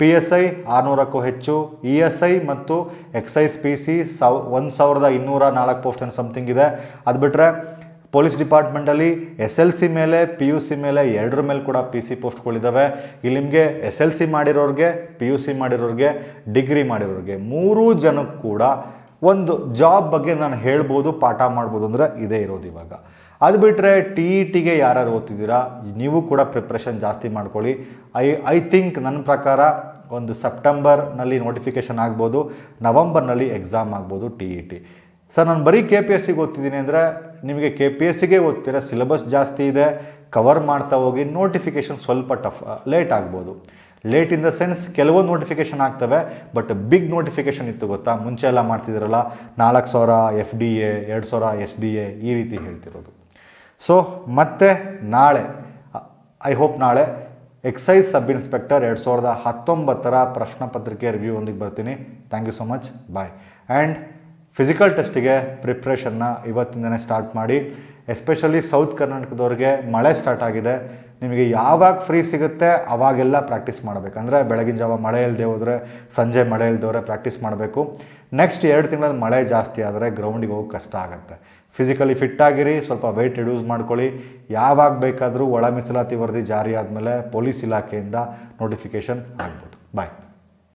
ಪಿ ಎಸ್ ಐ ಆರುನೂರಕ್ಕೂ ಹೆಚ್ಚು ಇ ಎಸ್ ಐ ಮತ್ತು ಎಕ್ಸೈಸ್ ಪಿ ಸಿ ಸಾವ್ ಒಂದು ಸಾವಿರದ ಇನ್ನೂರ ನಾಲ್ಕು ಪೋಸ್ಟ್ ಅಂತ ಸಮಥಿಂಗ್ ಇದೆ. ಅದು ಬಿಟ್ಟರೆ ಪೊಲೀಸ್ ಡಿಪಾರ್ಟ್ಮೆಂಟಲ್ಲಿ ಎಸ್ ಎಲ್ ಸಿ ಮೇಲೆ, ಪಿ ಯು ಸಿ ಮೇಲೆ ಎರಡರ ಮೇಲೆ ಕೂಡ ಪಿ ಸಿ ಪೋಸ್ಟ್ಗಳಿದ್ದಾವೆ ಇಲ್ಲಿ ನಿಮಗೆ ಎಸ್ ಎಲ್ ಸಿ ಮಾಡಿರೋರಿಗೆ, ಪಿ ಯು ಸಿ ಮಾಡಿರೋರಿಗೆ, ಡಿಗ್ರಿ ಮಾಡಿರೋರಿಗೆ ಮೂರೂ ಜನಕ್ಕೆ ಕೂಡ ಒಂದು ಜಾಬ್ ಬಗ್ಗೆ ನಾನು ಹೇಳ್ಬೋದು, ಪಾಠ ಮಾಡ್ಬೋದು ಅಂದರೆ ಇದೇ ಇರೋದು ಇವಾಗ. ಅದು ಬಿಟ್ಟರೆ ಟಿ ಇ ಟಿಗೆ ಯಾರ್ಯಾರು ಓದ್ತಿದ್ದೀರಾ, ನೀವು ಕೂಡ ಪ್ರಿಪ್ರೇಷನ್ ಜಾಸ್ತಿ ಮಾಡ್ಕೊಳ್ಳಿ. ಐ ಐ ಥಿಂಕ್ ನನ್ನ ಪ್ರಕಾರ ಒಂದು ಸೆಪ್ಟೆಂಬರ್ನಲ್ಲಿ ನೋಟಿಫಿಕೇಷನ್ ಆಗ್ಬೋದು ನವಂಬರ್ನಲ್ಲಿ ಎಕ್ಸಾಮ್ ಆಗ್ಬೋದು, ಟಿ ಇ ಟಿ. ಸರ್, ನಾನು ಬರೀ ಕೆ ಪಿ ಎಸ್ ಸಿಗೆ ಓದ್ತಿದ್ದೀನಿ ಅಂದರೆ ನಿಮಗೆ ಕೆ ಪಿ ಎಸ್ ಸಿಗೆ ಓದ್ತೀರಾ ಸಿಲೆಬಸ್ ಜಾಸ್ತಿ ಇದೆ ಕವರ್ ಮಾಡ್ತಾ ಹೋಗಿ ನೋಟಿಫಿಕೇಷನ್ ಸ್ವಲ್ಪ ಟಫ್ ಲೇಟ್ ಆಗ್ಬೋದು. ಲೇಟ್ ಇನ್ ದ ಸೆನ್ಸ್ ಕೆಲವೊಂದು ನೋಟಿಫಿಕೇಷನ್ ಆಗ್ತವೆ ಬಟ್ ಬಿಗ್ ನೋಟಿಫಿಕೇಷನ್ ಇತ್ತು ಗೊತ್ತಾ? ಮುಂಚೆ ಎಲ್ಲ ಮಾಡ್ತಿದ್ದೀರಲ್ಲ ನಾಲ್ಕು ಸಾವಿರ ಎಫ್ ಡಿ ಎ ಎರಡು ಸಾವಿರ ಎಸ್ ಡಿ ಎ ಈ ರೀತಿ ಹೇಳ್ತಿರೋದು. ಸೊ ಮತ್ತೆ ನಾಳೆ ಐ ಹೋಪ್ ನಾಳೆ ಎಕ್ಸೈಸ್ ಸಬ್ ಇನ್ಸ್ಪೆಕ್ಟರ್ ಎರಡು ಸಾವಿರದ ಹತ್ತೊಂಬತ್ತರ ಪ್ರಶ್ನೆ ಪತ್ರಿಕೆ ರಿವ್ಯೂ ಒಂದಿಗೆ ಬರ್ತೀನಿ. Thank you so much bye and physical ಟೆಸ್ಟಿಗೆ ಪ್ರಿಪ್ರೇಷನ್ನ ಇವತ್ತಿಂದನೇ ಸ್ಟಾರ್ಟ್ ಮಾಡಿ ಎಸ್ಪೆಷಲಿ ಸೌತ್ ಕರ್ನಾಟಕದವ್ರಿಗೆ ಮಳೆ ಸ್ಟಾರ್ಟ್ ಆಗಿದೆ. ನಿಮಗೆ ಯಾವಾಗ ಫ್ರೀ ಸಿಗುತ್ತೆ, ಅವಾಗೆಲ್ಲ ಪ್ರಾಕ್ಟೀಸ್ ಮಾಡಬೇಕು. ಅಂದರೆ ಬೆಳಗಿನ ಜಾವ ಮಳೆ ಇಲ್ಲದೆ ಹೋದರೆ, ಸಂಜೆ ಮಳೆ ಇಲ್ಲದೆ ಹೋದರೆ ಪ್ರಾಕ್ಟೀಸ್ ಮಾಡಬೇಕು. ನೆಕ್ಸ್ಟ್ ಎರಡು ತಿಂಗಳಲ್ಲಿ ಮಳೆ ಜಾಸ್ತಿ ಆದರೆ ಗ್ರೌಂಡಿಗೆ ಹೋಗಿ ಕಷ್ಟ ಆಗುತ್ತೆ. ಫಿಸಿಕಲಿ ಫಿಟ್ ಆಗಿರಿ, ಸ್ವಲ್ಪ ವೆಯ್ಟ್ ರಿಡ್ಯೂಸ್ ಮಾಡ್ಕೊಳ್ಳಿ. ಯಾವಾಗ ಬೇಕಾದರೂ ಒಳ ಮೀಸಲಾತಿ ವರದಿ ಜಾರಿ ಆದಮೇಲೆ ಪೊಲೀಸ್ ಇಲಾಖೆಯಿಂದ ನೋಟಿಫಿಕೇಷನ್ ಆಗ್ಬೋದು. ಬಾಯ್